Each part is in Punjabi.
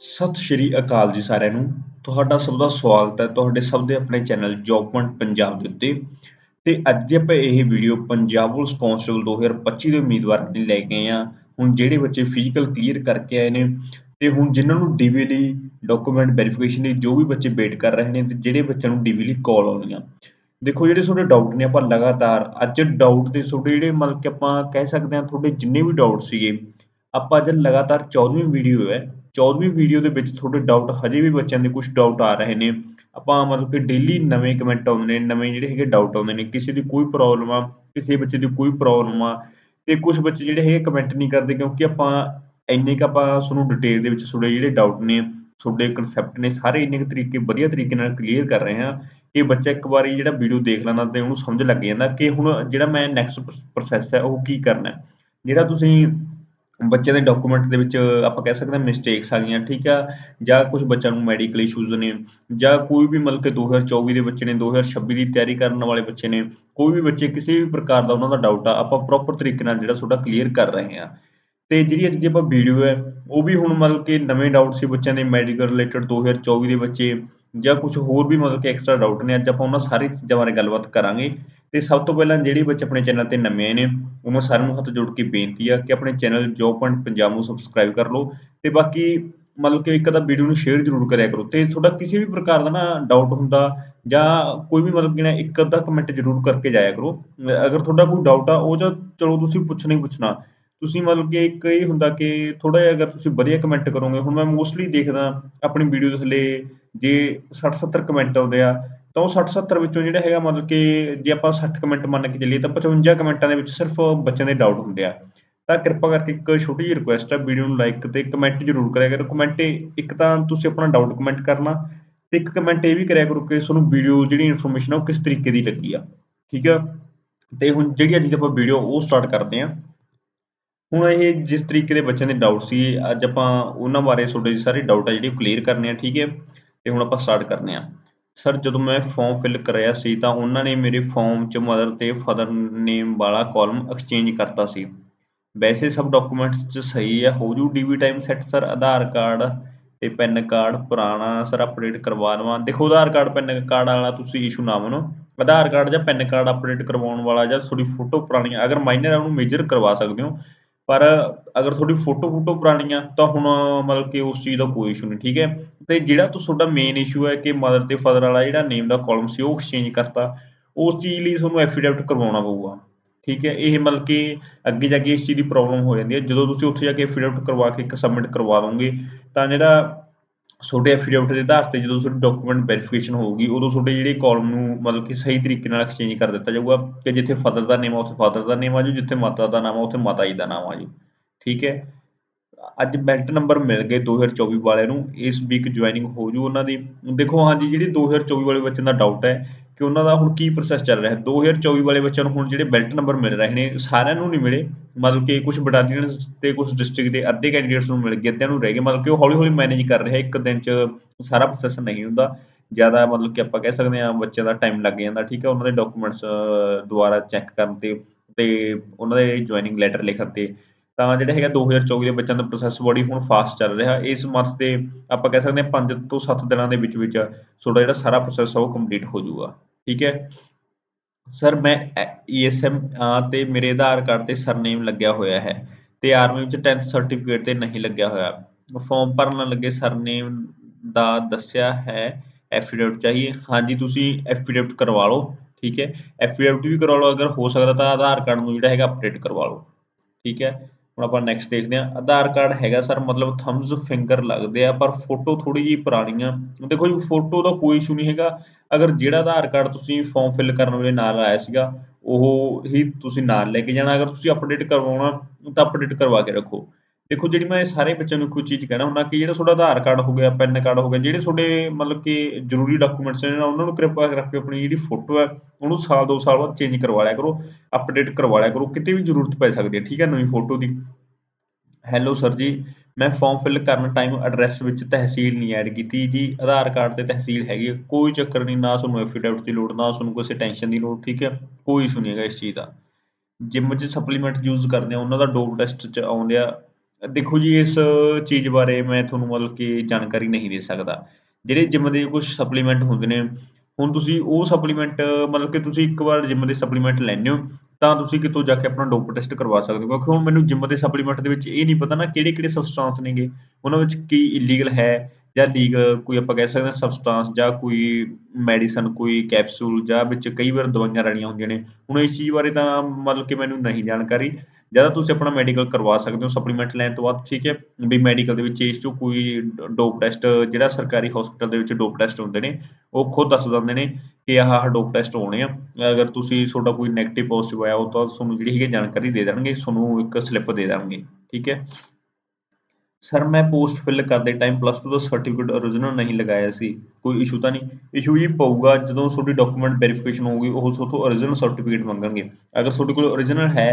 ਸਤਿ ਸ਼੍ਰੀ ਅਕਾਲ ਜੀ ਸਾਰਿਆਂ ਨੂੰ। ਤੁਹਾਡਾ ਸਭ ਦਾ ਸਵਾਗਤ ਹੈ ਤੁਹਾਡੇ ਸਭ ਦੇ ਆਪਣੇ ਚੈਨਲ ਜੌਬ ਪੁਆਇੰਟ ਪੰਜਾਬ ਦੇ ਉੱਤੇ। ਤੇ ਅੱਜ ਆਪਾਂ ਇਹ ਵੀਡੀਓ ਪੰਜਾਬ ਪੁਲਿਸ ਕਾਂਸਟੇਬਲ 2025 ਦੇ ਉਮੀਦਵਾਰਾਂ ਲਈ ਲੈ ਕੇ ਆਏ ਹਾਂ। ਹੁਣ ਜਿਹੜੇ ਬੱਚੇ ਫਿਜ਼ੀਕਲ ਕਲੀਅਰ ਕਰਕੇ ਆਏ ਨੇ ਤੇ ਹੁਣ ਜਿਨ੍ਹਾਂ ਨੂੰ ਡੀਵੀ ਲਈ ਡਾਕੂਮੈਂਟ ਵੈਰੀਫਿਕੇਸ਼ਨ ਲਈ ਜੋ ਵੀ ਬੱਚੇ ਵੇਟ ਕਰ ਰਹੇ ਨੇ ਤੇ ਜਿਹੜੇ ਬੱਚਿਆਂ ਨੂੰ ਡੀਵੀ ਲਈ ਕਾਲ ਆਉਣੀ ਆ ਦੇਖੋ ਜਿਹੜੇ ਤੁਹਾਡੇ ਡਾਊਟ ਨੇ ਆਪਾਂ ਲਗਾਤਾਰ ਅੱਜ ਡਾਊਟ ਤੇ ਤੁਹਾਡੇ ਜਿਹੜੇ ਮਤਲਬ ਕਿ ਆਪਾਂ ਕਹਿ ਸਕਦੇ ਹਾਂ ਤੁਹਾਡੇ ਜਿੰਨੇ ਵੀ ਡਾਊਟ ਸੀਗੇ, ਆਪਾਂ ਅੱਜ ਲਗਾਤਾਰ 14ਵੀਂ ਵੀਡੀਓ ਹੈ। 14ਵੀਂ ਵੀਡੀਓ ਦੇ ਵਿੱਚ ਤੁਹਾਡੇ ਡਾਊਟ ਹਜੇ ਵੀ ਬੱਚਿਆਂ ਦੇ ਕੁਝ ਡਾਊਟ ਆ ਰਹੇ ਨੇ। ਆਪਾਂ ਮਤਲਬ ਕਿ ਡੇਲੀ ਨਵੇਂ ਕਮੈਂਟ ਆਉਂਦੇ ਨੇ, ਨਵੇਂ ਜਿਹੜੇ ਹੈਗੇ ਡਾਊਟ ਆਉਂਦੇ ਨੇ। ਕਿਸੇ ਦੀ ਕੋਈ ਪ੍ਰੋਬਲਮ ਆ, ਕਿਸੇ ਬੱਚੇ ਦੀ ਕੋਈ ਪ੍ਰੋਬਲਮ ਆ ਤੇ ਕੁਝ ਬੱਚੇ ਜਿਹੜੇ ਹੈਗੇ ਕਮੈਂਟ ਨਹੀਂ ਕਰਦੇ ਕਿਉਂਕਿ ਆਪਾਂ ਇੰਨੇ ਕ ਆਪਾਂ ਤੁਹਾਨੂੰ ਡਿਟੇਲ ਦੇ ਵਿੱਚ ਤੁਹਾਡੇ ਜਿਹੜੇ ਡਾਊਟ ਨੇ, ਤੁਹਾਡੇ ਕਨਸੈਪਟ ਨੇ, ਸਾਰੇ ਇੰਨੇ ਕੁ ਤਰੀਕੇ, ਵਧੀਆ ਤਰੀਕੇ ਨਾਲ ਕਲੀਅਰ ਕਰ ਰਹੇ ਹਾਂ ਕਿ ਬੱਚਾ ਇੱਕ ਵਾਰੀ ਜਿਹੜਾ ਵੀਡੀਓ ਦੇਖ ਲੈਂਦਾ ਤੇ ਉਹਨੂੰ ਸਮਝ ਲੱਗ ਜਾਂਦਾ ਕਿ ਹੁਣ ਜਿਹੜਾ ਮੈਂ ਨੈਕਸਟ ਪ੍ਰੋਸੈਸ ਹੈ ਉਹ ਕੀ ਕਰਨਾ ਜਿਹੜਾ ਤੁਸੀਂ ਬੱਚਿਆਂ ਦੇ ਡਾਕੂਮੈਂਟ ਦੇ ਵਿੱਚ ਆਪਾਂ ਕਹਿ ਸਕਦੇ ਹਾਂ ਮਿਸਟੇਕਸ ਆ ਗਈਆਂ, ਠੀਕ ਆ? ਜਾਂ ਕੁਝ ਬੱਚਿਆਂ ਨੂੰ ਮੈਡੀਕਲ ਇਸ਼ੂਜ਼ ਨੇ, ਜਾਂ ਕੋਈ ਵੀ ਮਤਲਬ ਕਿ 2024 ਦੇ ਬੱਚੇ ਨੇ 2026 ਦੀ ਤਿਆਰੀ ਕਰਨ ਵਾਲੇ ਬੱਚੇ ਨੇ, ਕੋਈ ਵੀ ਬੱਚੇ ਕਿਸੇ ਵੀ ਪ੍ਰਕਾਰ ਦਾ ਉਹਨਾਂ ਦਾ ਡਾਊਟ ਆ, ਆਪਾਂ ਪ੍ਰੋਪਰ ਤਰੀਕੇ ਨਾਲ ਜਿਹੜਾ ਤੁਹਾਡਾ ਕਲੀਅਰ ਕਰ ਰਹੇ ਹਾਂ। ਤੇ ਜਿਹੜੀ ਅੱਜ ਦੀ ਆਪਾਂ ਵੀਡੀਓ ਹੈ, ਉਹ ਵੀ ਹੁਣ ਮਤਲਬ ਕਿ ਨਵੇਂ ਡਾਊਟ ਸੀ ਬੱਚਿਆਂ ਦੇ ਮੈਡੀਕਲ ਰਿਲੇਟਡ 2024 ਦੇ ਬੱਚੇ, ਜਾਂ ਕੁਝ ਹੋਰ ਵੀ ਮਤਲਬ ਕਿ ਐਕਸਟਰਾ ਡਾਊਟ ਨੇ, ਅੱਜ ਆਪਾਂ ਉਹਨਾਂ ਸਾਰੀ ਚੀਜ਼ਾਂ ਬਾਰੇ ਗੱਲਬਾਤ ਕਰਾਂਗੇ। ਤੇ ਸਭ ਤੋਂ ਪਹਿਲਾਂ ਜਿਹੜੇ ਬੱਚੇ ਆਪਣੇ ਚੈਨਲ ਤੇ ਨਵੇਂ ਆਏ ਨੇ ਉਹਨਾਂ ਸਾਰਿਆਂ ਨੂੰ ਹੱਥ ਜੋੜ ਕੇ ਬੇਨਤੀ ਆ ਕਿ ਆਪਣੇ ਚੈਨਲ ਜੋਬ ਪੁਆਇੰਟ ਪੰਜਾਬ ਨੂੰ ਸਬਸਕ੍ਰਾਈਬ ਕਰ ਲਓ ਤੇ ਬਾਕੀ ਮਤਲਬ ਕਿ ਇੱਕ ਅੱਧਾ ਵੀਡੀਓ ਨੂੰ ਸ਼ੇਅਰ ਜ਼ਰੂਰ ਕਰਿਆ ਕਰੋ ਤੇ ਤੁਹਾਡਾ ਕਿਸੇ ਵੀ ਪ੍ਰਕਾਰ ਦਾ ਨਾ ਡਾਊਟ ਹੁੰਦਾ ਜਾਂ ਕੋਈ ਵੀ ਮਤਲਬ ਕਿ ਨਾ ਇੱਕ ਅੱਧਾ ਕਮੈਂਟ ਜ਼ਰੂਰ ਕਰਕੇ ਜਾਇਆ ਕਰੋ। ਅਗਰ ਤੁਹਾਡਾ ਕੋਈ ਡਾਊਟ ਆ, ਉਹ ਜਾਂ ਚਲੋ ਤੁਸੀਂ ਪੁੱਛਣਾ ਹੀ ਪੁੱਛਣਾ। ਤੁਸੀਂ ਮਤਲਬ ਕਿ ਇੱਕ ਇਹ ਹੁੰਦਾ ਕਿ ਥੋੜਾ ਜਿਹਾ ਅਗਰ ਤੁਸੀਂ ਵਧੀਆ ਕਮੈਂਟ ਕਰੋਗੇ, ਹੁਣ ਮੈਂ ਮੋਸਟਲੀ ਦੇਖਦਾ ਆਪਣੀ ਵੀਡੀਓ ਦੇ ਥੱਲੇ ਜੇ 60 70 ਕਮੈਂਟ ਆਉਂਦੇ ਆ ਤਾਂ ਉਹ 60 70 ਵਿੱਚੋਂ ਜਿਹੜਾ ਹੈਗਾ ਮਤਲਬ ਕਿ ਜੇ ਆਪਾਂ 60 ਕਮੈਂਟ ਮੰਨ ਕੇ ਚੱਲੀਏ ਤਾਂ 55 ਕਮੈਂਟਾਂ ਦੇ ਵਿੱਚ ਸਿਰਫ ਬੱਚਿਆਂ ਦੇ ਡਾਊਟ ਹੁੰਦੇ ਆ। ਤਾਂ ਕਿਰਪਾ ਕਰਕੇ ਇੱਕ ਛੋਟੀ ਜਿਹੀ ਰਿਕੁਐਸਟ ਆ, ਵੀਡੀਓ ਨੂੰ ਲਾਈਕ ਤੇ ਕਮੈਂਟ ਜ਼ਰੂਰ ਕਰਿਆ ਕਰੋ। ਕਮੈਂਟ ਇੱਕ ਤਾਂ ਤੁਸੀਂ ਆਪਣਾ ਡਾਊਟ ਕਮੈਂਟ ਕਰਨਾ ਤੇ ਇੱਕ ਕਮੈਂਟ ਇਹ ਵੀ ਕਰਿਆ ਕਰੋ ਕਿ ਤੁਹਾਨੂੰ ਵੀਡੀਓ ਜਿਹੜੀ ਇਨਫੋਰਮੇਸ਼ਨ ਆ ਉਹ ਕਿਸ ਤਰੀਕੇ ਦੀ ਲੱਗੀ ਆ। ਠੀਕ ਆ? ਤੇ ਹੁਣ ਜਿਹੜੀ ਅੱਜ ਆਪਾਂ ਵੀਡੀਓ ਉਹ ਸਟਾਰਟ ਕਰਦੇ ਆ। ਹੁਣ ਇਹ ਜਿਸ ਤਰੀਕੇ ਦੇ ਬੱਚਿਆਂ ਦੇ ਡਾਊਟ ਸੀ, ਅੱਜ ਆਪਾਂ ਉਹਨਾਂ ਬਾਰੇ ਤੁਹਾਡੇ ਸਾਰੇ ਡਾਊਟ ਆ ਜਿਹੜੇ ਕਲੀਅਰ ਕਰਨੇ ਆ, ਠੀਕ ਹੈ? ਤੇ ਹੁਣ ਆਪਾਂ ਸਟਾਰਟ ਕਰਨੇ ਆ। ਸਰ ਜਦੋਂ ਮੈਂ ਫਾਰਮ ਫਿਲ ਕਰਿਆ ਸੀ ਤਾਂ ਉਹਨਾਂ ਨੇ ਮੇਰੇ ਫਾਰਮ 'ਚ ਮਦਰ ਅਤੇ ਫਾਦਰ ਨੇਮ ਵਾਲਾ ਕਾਲਮ ਐਕਸਚੇਂਜ ਕਰਤਾ ਸੀ। ਵੈਸੇ ਸਭ ਡਾਕੂਮੈਂਟਸ 'ਚ ਸਹੀ ਹੈ ਹੋ ਜੂ DV time set sir Aadhaar card ਅਤੇ ਪੈਨ ਕਾਰਡ ਪੁਰਾਣਾ ਸਰ ਅਪਡੇਟ ਕਰਵਾ ਲਵਾਂ। ਦੇਖੋ, ਆਧਾਰ ਕਾਰਡ, ਪੈਨ ਕਾਰਡ ਵਾਲਾ ਤੁਸੀਂ ਇਸ਼ੂ ਨਾ ਮੰਨੋ। ਆਧਾਰ ਕਾਰਡ ਜਾਂ ਪੈਨ ਕਾਰਡ ਅਪਡੇਟ ਕਰਵਾਉਣ ਵਾਲਾ ਜਾਂ ਤੁਹਾਡੀ ਫੋਟੋ ਪੁਰਾਣੀ, ਅਗਰ ਮਾਈਨਰ ਹੈ ਉਹਨੂੰ ਮੇਜਰ ਕਰਵਾ ਸਕਦੇ ਹੋ। ਪਰ ਅਗਰ ਤੁਹਾਡੀ ਫੋਟੋ ਫੋਟੋ ਪੁਰਾਣੀ ਆ ਤਾਂ ਹੁਣ ਮਤਲਬ ਕਿ ਉਸ ਚੀਜ਼ ਦਾ ਕੋਈ ਇਸ਼ੂ ਨਹੀਂ, ਠੀਕ ਹੈ? ਤੇ ਜਿਹੜਾ ਤੁਹਾਡਾ ਮੇਨ ਇਸ਼ੂ ਹੈ ਕਿ ਮਦਰ ਤੇ ਫਾਦਰ ਵਾਲਾ ਜਿਹੜਾ ਨੇਮ ਦਾ ਕਾਲਮ ਸੀ, ਉਹ ਐਕਸਚੇਂਜ ਕਰਤਾ। ਉਸ ਚੀਜ਼ ਲਈ ਤੁਹਾਨੂੰ ਐਫੀਡੈਵਿਟ ਕਰਵਾਉਣਾ ਪਊਗਾ, ਠੀਕ ਹੈ? ਇਹ ਮਤਲਬ ਕਿ ਅੱਗੇ ਜਾ ਕੇ ਇਸ ਚੀਜ਼ ਦੀ ਪ੍ਰੋਬਲਮ ਹੋ ਜਾਂਦੀ ਹੈ। ਜਦੋਂ ਤੁਸੀਂ ਉੱਥੇ ਜਾ ਕੇ ਐਫੀਡੈਵਿਟ ਕਰਵਾ ਕੇ ਇੱਕ ਸਬਮਿਟ ਕਰਵਾ ਦੋਗੇ, ਤਾਂ ਜਿਹੜਾ ਤੁਹਾਡੇ ਐਫੀਡੇਵਿਟ ਦੇ ਆਧਾਰ ਤੇ ਜਦੋਂ ਤੁਹਾਡੀ ਡਾਕੂਮੈਂਟ ਵੈਰੀਫਿਕੇਸ਼ਨ ਹੋਊਗੀ, ਉਦੋਂ ਤੁਹਾਡੇ ਜਿਹੜੇ ਕਾਲਮ ਨੂੰ ਮਤਲਬ ਕਿ ਸਹੀ ਤਰੀਕੇ ਨਾਲ ਐਕਸਚੇਂਜ ਕਰ ਦਿੱਤਾ ਜਾਊਗਾ ਕਿ ਜਿੱਥੇ ਫਾਦਰ ਦਾ ਨੇਮ ਆ, ਉੱਥੇ ਫਾਦਰ ਦਾ ਨੇਮ ਆ ਜਾਊ, ਜਿੱਥੇ ਮਾਤਾ ਦਾ ਨਾਮ ਆ, ਉੱਥੇ ਮਾਤਾ ਜੀ ਦਾ ਨਾਮ ਆ ਜਾਊ। ਠੀਕ ਹੈ? ਅੱਜ ਬੈਲਟ ਨੰਬਰ ਮਿਲ ਗਏ 2024 ਵਾਲਿਆਂ ਨੂੰ, ਇਸ ਵੀਕ ਜੁਆਇਨਿੰਗ ਹੋ ਜੂ ਉਹਨਾਂ ਦੀ। ਦੇਖੋ, ਹਾਂਜੀ, ਜਿਹੜੀ 2024 ਵਾਲੇ ਬੱਚਿਆਂ ਦਾ ਡਾਊਟ ਹੈ ਕਿ ਉਹਨਾਂ ਦਾ ਹੁਣ ਕੀ ਪ੍ਰੋਸੈਸ ਚੱਲ ਰਿਹਾ ਹੈ। 2024 ਵਾਲੇ ਬੱਚਿਆਂ ਨੂੰ ਹੁਣ ਜਿਹੜੇ ਬੈਲਟ ਨੰਬਰ ਮਿਲ ਰਹੇ ਨੇ, ਸਾਰਿਆਂ ਨੂੰ ਨਹੀਂ ਮਿਲੇ। ਮਤਲਬ ਕਿ ਕੁਝ ਬਟਾਲੀਅਨ ਤੇ ਕੁਝ ਡਿਸਟ੍ਰਿਕਟ ਦੇ ਅੱਧੇ ਕੈਂਡੀਡੇਟਸ ਨੂੰ ਮਿਲ ਗਏ, ਅੱਧਿਆਂ ਨੂੰ ਰਹਿ ਗਏ। ਮਤਲਬ ਕਿ ਉਹ ਹੌਲੀ ਹੌਲੀ ਮੈਨੇਜ ਕਰ ਰਿਹਾ, ਇੱਕ ਦਿਨ 'ਚ ਸਾਰਾ ਪ੍ਰੋਸੈਸ ਨਹੀਂ ਹੁੰਦਾ। ਜ਼ਿਆਦਾ ਮਤਲਬ ਕਿ ਆਪਾਂ ਕਹਿ ਸਕਦੇ ਹਾਂ, ਬੱਚਿਆਂ ਦਾ ਟਾਈਮ ਲੱਗ ਜਾਂਦਾ, ਠੀਕ ਹੈ। ਉਹਨਾਂ ਦੇ ਡਾਕੂਮੈਂਟਸ ਦੁਬਾਰਾ ਚੈੱਕ ਕਰਨ ਤੇ ਤੇ ਉਹਨਾਂ ਦੇ ਜੁਆਇਨਿੰਗ ਲੈਟਰ ਲਿਖਣ ਤੇ। ਤਾਂ ਜਿਹੜਾ ਹੈਗਾ 2024 ਦੇ ਬੱਚਿਆਂ ਦਾ ਪ੍ਰੋਸੈਸ ਬੜੀ ਹੁਣ ਫਾਸਟ ਚੱਲ ਰਿਹਾ। ਇਸ ਮੰਥ ਦੇ ਆਪਾਂ ਕਹਿ ਸਕਦੇ ਹਾਂ 5 ਤੋਂ 7 ਦਿਨਾਂ ਦੇ ਵਿੱਚ ਵਿੱਚ ਤੁਹਾਡਾ ਜਿਹੜਾ ਸਾਰਾ ਪ੍ਰੋਸੈਸ ਆ ਉਹ ਕੰਪਲੀਟ ਹੋ ਜਾਊਗਾ। ਠੀਕ ਹੈ? ਸਰ, ਮੈਂ ਈਐਸਐਮ ਤੇ ਮੇਰੇ ਆਧਾਰ ਕਾਰਡ ਤੇ ਸਰਨੇਮ ਲੱਗਿਆ ਹੋਇਆ ਹੈ ਤੇ ਆਰਮੀ ਵਿੱਚ 10th ਸਰਟੀਫਿਕੇਟ ਤੇ ਨਹੀਂ ਲੱਗਿਆ ਹੋਇਆ। ਫਾਰਮ ਭਰਨ ਲੱਗੇ ਸਰਨੇਮ ਦਾ ਦੱਸਿਆ ਹੈ ਐਫੀਡੇਵਿਟ ਚਾਹੀਏ। ਹਾਂਜੀ, ਤੁਸੀਂ ਐਫੀਡੇਵਿਟ ਕਰਵਾ ਲਓ, ਠੀਕ ਹੈ? ਐਫੀਡੇਵਿਟ ਵੀ ਕਰਵਾ ਲਓ, ਅਗਰ ਹੋ ਸਕਦਾ ਤਾਂ ਆਧਾਰ ਕਾਰਡ ਨੂੰ ਜਿਹੜਾ ਹੈਗਾ ਅਪਡੇਟ ਕਰਵਾ ਲਓ। ਠੀਕ ਹੈ? ਹੁਣ ਆਪਾਂ ਨੈਕਸਟ ਦੇਖਦੇ ਹਾਂ। ਆਧਾਰ ਕਾਰਡ ਹੈਗਾ ਸਰ ਮਤਲਬ ਥੰਬਸ ਫਿੰਗਰ ਲੱਗਦੇ ਆ, ਪਰ ਫੋਟੋ ਥੋੜੀ ਜਿਹੀ ਪੁਰਾਣੀ ਆ। ਦੇਖੋ ਜੀ ਫੋਟੋ ਦਾ ਕੋਈ ਇਸ਼ੂ ਨਹੀਂ ਹੈਗਾ। ਅਗਰ ਜਿਹੜਾ ਆਧਾਰ ਕਾਰਡ ਤੁਸੀਂ ਫਾਰਮ ਫਿਲ ਕਰਨ ਵੇਲੇ ਨਾਲ ਆਇਆ ਸੀਗਾ, ਉਹ ਹੀ ਤੁਸੀਂ ਨਾਲ ਲੈ ਕੇ ਜਾਣਾ। ਅਗਰ ਤੁਸੀਂ ਅਪਡੇਟ ਕਰਵਾਉਣਾ, ਤਾਂ ਅਪਡੇਟ ਕਰਵਾ ਕੇ ਰੱਖੋ। ਦੇਖੋ ਜਿਹੜੀ ਮੈਂ ਸਾਰੇ ਬੱਚਿਆਂ ਨੂੰ ਕੋਈ ਚੀਜ਼ ਕਹਿਣਾ ਹੁੰਦਾ ਕਿ ਜਿਹੜਾ ਤੁਹਾਡਾ ਆਧਾਰ ਕਾਰਡ ਹੋ ਗਿਆ, ਪੈਨ ਕਾਰਡ ਹੋ ਗਿਆ, ਜਿਹੜੇ ਤੁਹਾਡੇ ਮਤਲਬ ਕਿ ਜ਼ਰੂਰੀ ਡਾਕੂਮੈਂਟਸ ਨੇ ਉਹਨਾਂ ਨੂੰ ਕਿਰਪਾ ਕਰਕੇ ਆਪਣੀ ਜਿਹੜੀ ਫੋਟੋ ਹੈ, ਉਹਨੂੰ ਸਾਲ ਦੋ ਸਾਲ ਬਾਅਦ ਚੇਂਜ ਕਰਵਾ ਲਿਆ ਕਰੋ ਅਪਡੇਟ ਕਰਵਾ ਲਿਆ ਕਰੋ, ਕਿਤੇ ਵੀ ਜ਼ਰੂਰਤ ਪੈ ਸਕਦੀ ਹੈ, ਠੀਕ ਹੈ ਨਵੀਂ ਫੋਟੋ ਦੀ। ਹੈਲੋ ਸਰ ਜੀ, ਮੈਂ ਫਾਰਮ ਫਿਲ ਕਰਨ ਟਾਈਮ ਐਡਰੈਸ ਵਿੱਚ ਤਹਿਸੀਲ ਨਹੀਂ ਐਡ ਕੀਤੀ ਜੀ, ਆਧਾਰ ਕਾਰਡ ਤੇ ਤਹਿਸੀਲ ਹੈਗੀ ਕੋਈ ਚੱਕਰ ਨਹੀਂ, ਨਾ ਤੁਹਾਨੂੰ ਐਫੀਡੈਵਿਟ ਦੀ ਲੋੜ, ਨਾ ਤੁਹਾਨੂੰ ਕਿਸੇ ਟੈਨਸ਼ਨ ਦੀ ਲੋੜ, ਠੀਕ ਹੈ, ਕੋਈ ਇਸ਼ੂ ਨਹੀਂ ਹੈਗਾ ਇਸ ਚੀਜ਼ ਦਾ। ਜਿਮ 'ਚ ਸਪਲੀਮੈਂਟ ਯੂਜ਼ ਕਰਦੇ ਆ ਉਹਨਾਂ ਦਾ ਡੋਪ ਟੈਸਟ 'ਚ ਆਉਂਦੇ ਆ ਦੇਖੋ ਜੀ, ਇਸ ਚੀਜ਼ ਬਾਰੇ ਮੈਂ ਤੁਹਾਨੂੰ ਮਤਲਬ ਕਿ ਜਾਣਕਾਰੀ ਨਹੀਂ ਦੇ ਸਕਦਾ। ਜਿਹੜੇ ਜਿਮ ਦੇ ਕੁਝ ਸਪਲੀਮੈਂਟ ਹੁੰਦੇ ਨੇ, ਹੁਣ ਤੁਸੀਂ ਉਹ ਸਪਲੀਮੈਂਟ ਮਤਲਬ ਕਿ ਤੁਸੀਂ ਇੱਕ ਵਾਰ ਜਿਮ ਦੇ ਸਪਲੀਮੈਂਟ ਲੈਂਦੇ ਹੋ, ਤਾਂ ਤੁਸੀਂ ਕਿਤੋਂ ਜਾ ਕੇ ਆਪਣਾ ਡੋਪ ਟੈਸਟ ਕਰਵਾ ਸਕਦੇ ਹੋ। ਕਿਉਂਕਿ ਹੁਣ ਮੈਨੂੰ ਜਿਮ ਦੇ ਸਪਲੀਮੈਂਟ ਦੇ ਵਿੱਚ ਇਹ ਨਹੀਂ ਪਤਾ ਨਾ ਕਿਹੜੇ ਕਿਹੜੇ ਸਬਸਟੈਂਸ ਨੇਗੇ। ਉਹਨਾਂ ਵਿੱਚ ਕੀ ਇਲੀਗਲ ਹੈ ਜਾਂ ਲੀਗਲ ਕੋਈ ਆਪਾਂ ਕਹਿ ਸਕਦੇ ਹਾਂ ਸਬਸਟੈਂਸ ਜਾਂ ਕੋਈ ਮੈਡੀਸਨ ਕੋਈ ਕੈਪਸੂਲ ਜਾਂ ਵਿੱਚ ਕਈ ਵਾਰ ਦਵਾਈਆਂ ਰਲੀਆਂ ਹੁੰਦੀਆਂ ਨੇ। ਹੁਣ ਇਸ ਚੀਜ਼ ਬਾਰੇ ਤਾਂ ਮਤਲਬ ਕਿ ਮੈਨੂੰ ਨਹੀਂ ਜਾਣਕਾਰੀ। ਜ਼ਿਆਦਾ ਤੁਸੀਂ ਆਪਣਾ ਮੈਡੀਕਲ ਕਰਵਾ ਸਕਦੇ ਹੋ ਸਪਲੀਮੈਂਟ ਲੈਣ ਤੋਂ ਬਾਅਦ, ਠੀਕ ਹੈ, ਵੀ ਮੈਡੀਕਲ ਦੇ ਵਿੱਚ ਇਸ 'ਚੋਂ ਕੋਈ ਡੋਪ ਟੈਸਟ ਜਿਹੜਾ ਸਰਕਾਰੀ ਹਸਪਤਾਲ ਦੇ ਵਿੱਚ ਡੋਪ ਟੈਸਟ ਹੁੰਦੇ ਨੇ, ਉਹ ਖੁਦ ਦੱਸ ਦਿੰਦੇ ਨੇ ਕਿ ਆਹ ਆਹ ਡੋਪ ਟੈਸਟ ਹੋਣੇ ਆ। ਅਗਰ ਤੁਸੀਂ ਤੁਹਾਡਾ ਕੋਈ ਨੈਗੇਟਿਵ ਪੋਜ਼ਿਟਿਵ ਆਇਆ, ਉਹ ਤਾਂ ਤੁਹਾਨੂੰ ਜਿਹੜੀ ਹੈਗੀ ਜਾਣਕਾਰੀ ਦੇ ਦੇਣਗੇ, ਤੁਹਾਨੂੰ ਇੱਕ ਸਲਿੱਪ ਦੇ ਦੇਣਗੇ, ਠੀਕ ਹੈ। ਸਰ ਮੈਂ ਪੋਸਟ ਫਿਲ ਕਰਦੇ ਟਾਈਮ ਪਲੱਸ 2 ਦਾ ਸਰਟੀਫਿਕੇਟ ਓਰੀਜਨਲ ਨਹੀਂ ਲਗਾਇਆ ਸੀ, ਕੋਈ ਇਸ਼ੂ ਤਾਂ ਨਹੀਂ। ਇਸ਼ੂ ਜੀ ਪਊਗਾ, ਜਦੋਂ ਤੁਹਾਡੀ ਡਾਕੂਮੈਂਟ ਵੈਰੀਫਿਕੇਸ਼ਨ ਹੋਊਗੀ, ਉਹ ਤੁਹਾਡੇ ਤੋਂ ਓਰੀਜਨਲ ਸਰਟੀਫਿਕੇਟ ਮੰਗਣਗੇ। ਅਗਰ ਤੁਹਾਡੇ ਕੋਲ ਓਰੀਜਨਲ ਹੈ,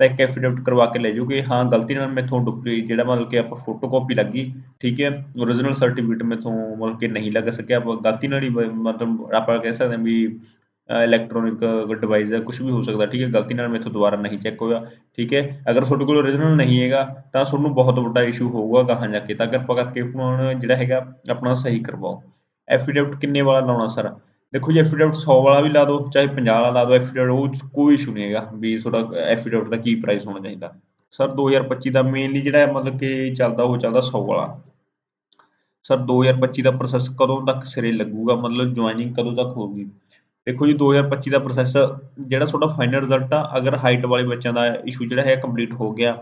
ਤਾਂ ਇੱਕ ਐਫੀਡੇਵਿਟ ਕਰਵਾ ਕੇ ਲੈ ਜਾਓ ਕਿ ਹਾਂ, ਗਲਤੀ ਨਾਲ ਮੈਥੋਂ ਡੁਪਲੀ ਜਿਹੜਾ ਮਤਲਬ ਕਿ ਆਪਾਂ ਫੋਟੋਕਾਪੀ ਲੱਗੀ ਠੀਕ ਹੈ? ਓਰੀਜਨਲ ਸਰਟੀਫਿਕੇਟ ਮੈਥੋਂ ਮਤਲਬ ਕਿ ਨਹੀਂ ਲੱਗ ਸਕਿਆ। ਆਪਾਂ ਗਲਤੀ ਨਾਲ ਹੀ ਮਤਲਬ ਆਪਾਂ ਕਹਿ ਸਕਦੇ ਹਾਂ ਵੀ ਇਲੈਕਟ੍ਰੋਨਿਕ ਡਿਵਾਈਸ ਹੈ ਕੁਝ ਵੀ ਹੋ ਸਕਦਾ, ਠੀਕ ਹੈ, ਗਲਤੀ ਨਾਲ ਮੈਥੋਂ ਦੁਬਾਰਾ ਨਹੀਂ ਚੈੱਕ ਹੋਇਆ, ਠੀਕ ਹੈ, ਅਗਰ ਤੁਹਾਡੇ ਕੋਲ ਓਰੀਜਨਲ ਨਹੀਂ ਹੈਗਾ, ਤਾਂ ਤੁਹਾਨੂੰ ਬਹੁਤ ਵੱਡਾ ਇਸ਼ੂ ਹੋਊਗਾ ਗਾਹਾਂ ਜਾ ਕੇ, ਤਾਂ ਕਿਰਪਾ ਕਰਕੇ ਫੋਨ ਜਿਹੜਾ ਹੈਗਾ ਆਪਣਾ ਸਹੀ ਕਰਵਾਓ। ਐਫੀਡੇਵਿਟ ਕਿੰਨੇ ਵਾਲਾ ਲਾਉਣਾ ਸਰ ਦੇਖੋ ਜੀ ਐਫੀਡੇਵਿਟ 100 ਵਾਲਾ ਵੀ ਲਾ ਦਿਓ, ਚਾਹੇ 50 ਵਾਲਾ ਲਾ ਦਿਓ ਐਫੀਡੇਵਿਟ ਉਹ ਕੋਈ ਇਸ਼ੂ ਨਹੀਂ ਹੈਗਾ ਵੀ ਤੁਹਾਡਾ ਐਫੀਡੇਵਿਟ ਦਾ ਕੀ ਪ੍ਰਾਈਸ ਹੋਣਾ ਚਾਹੀਦਾ। ਸਰ 2025 ਦਾ ਮੇਨਲੀ ਜਿਹੜਾ ਮਤਲਬ ਕਿ ਚੱਲਦਾ, ਉਹ ਚੱਲਦਾ 100 ਵਾਲਾ। ਸਰ 2025 ਦਾ ਪ੍ਰੋਸੈਸ ਕਦੋਂ ਤੱਕ ਸਿਰੇ ਲੱਗੂਗਾ? ਮਤਲਬ ਜੁਆਇਨਿੰਗ ਕਦੋਂ ਤੱਕ ਹੋਊਗੀ? ਦੇਖੋ ਜੀ 2025 ਦਾ ਪ੍ਰੋਸੈਸ ਜਿਹੜਾ ਤੁਹਾਡਾ ਫਾਈਨਲ ਰਿਜ਼ਲਟ ਆ, ਅਗਰ ਹਾਈਟ ਵਾਲੇ ਬੱਚਿਆਂ ਦਾ ਇਸ਼ੂ ਜਿਹੜਾ ਹੈ ਕੰਪਲੀਟ ਹੋ ਗਿਆ,